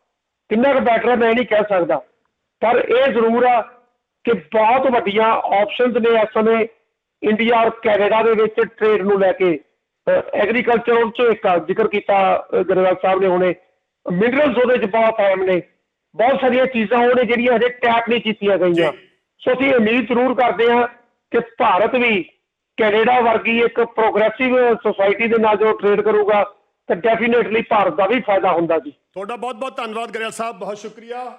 ਕਿੰਨਾ ਕੁ ਬੈਟਰ ਆ ਮੈਂ ਨਹੀਂ ਕਹਿ ਸਕਦਾ। ਪਰ ਇਹ ਜ਼ਰੂਰ ਆ ਕਿ ਬਹੁਤ ਵੱਡੀਆਂ ਆਪਸ਼ਨਸ ਨੇ ਇਸ ਸਮੇਂ ਇੰਡੀਆ ਔਰ ਕੈਨੇਡਾ ਦੇ ਵਿੱਚ ਟ੍ਰੇਡ ਨੂੰ ਲੈ ਕੇ। ਐਗਰੀਕਲਚਰ ਚ ਇੱਕ ਜ਼ਿਕਰ ਕੀਤਾ ਗਰੇਵਾਲ ਸਾਹਿਬ ਨੇ ਹੁਣੇ। ਮਿਨਰਲਸ ਉਹਦੇ ਚ ਬਹੁਤ ਅਹਿਮ ਨੇ। ਬਹੁਤ ਸਾਰੀਆਂ ਚੀਜ਼ਾਂ ਉਹ ਨੇ ਜਿਹੜੀਆਂ ਹਜੇ ਟੈਪ ਨਹੀਂ ਕੀਤੀਆਂ ਗਈਆਂ। ਸੋ ਅਸੀਂ ਉਮੀਦ ਜ਼ਰੂਰ ਕਰਦੇ ਹਾਂ ਕਿ ਭਾਰਤ ਵੀ ਕੈਨੇਡਾ ਵਰਗੀ ਇੱਕ ਪ੍ਰੋਗਰੈਸਿਵ ਸੁਸਾਇਟੀ ਦੇ ਨਾਲ ਜੋ ਟ੍ਰੇਡ ਕਰੂਗਾ ਤਾਂ ਡੈਫੀਨੇਟਲੀ ਭਾਰਤ ਦਾ ਵੀ ਫਾਇਦਾ ਹੁੰਦਾ ਜੀ। ਤੁਹਾਡਾ ਬਹੁਤ ਬਹੁਤ ਧੰਨਵਾਦ ਗਰੇਵਾਲ ਸਾਹਿਬ, ਬਹੁਤ ਸ਼ੁਕਰੀਆ।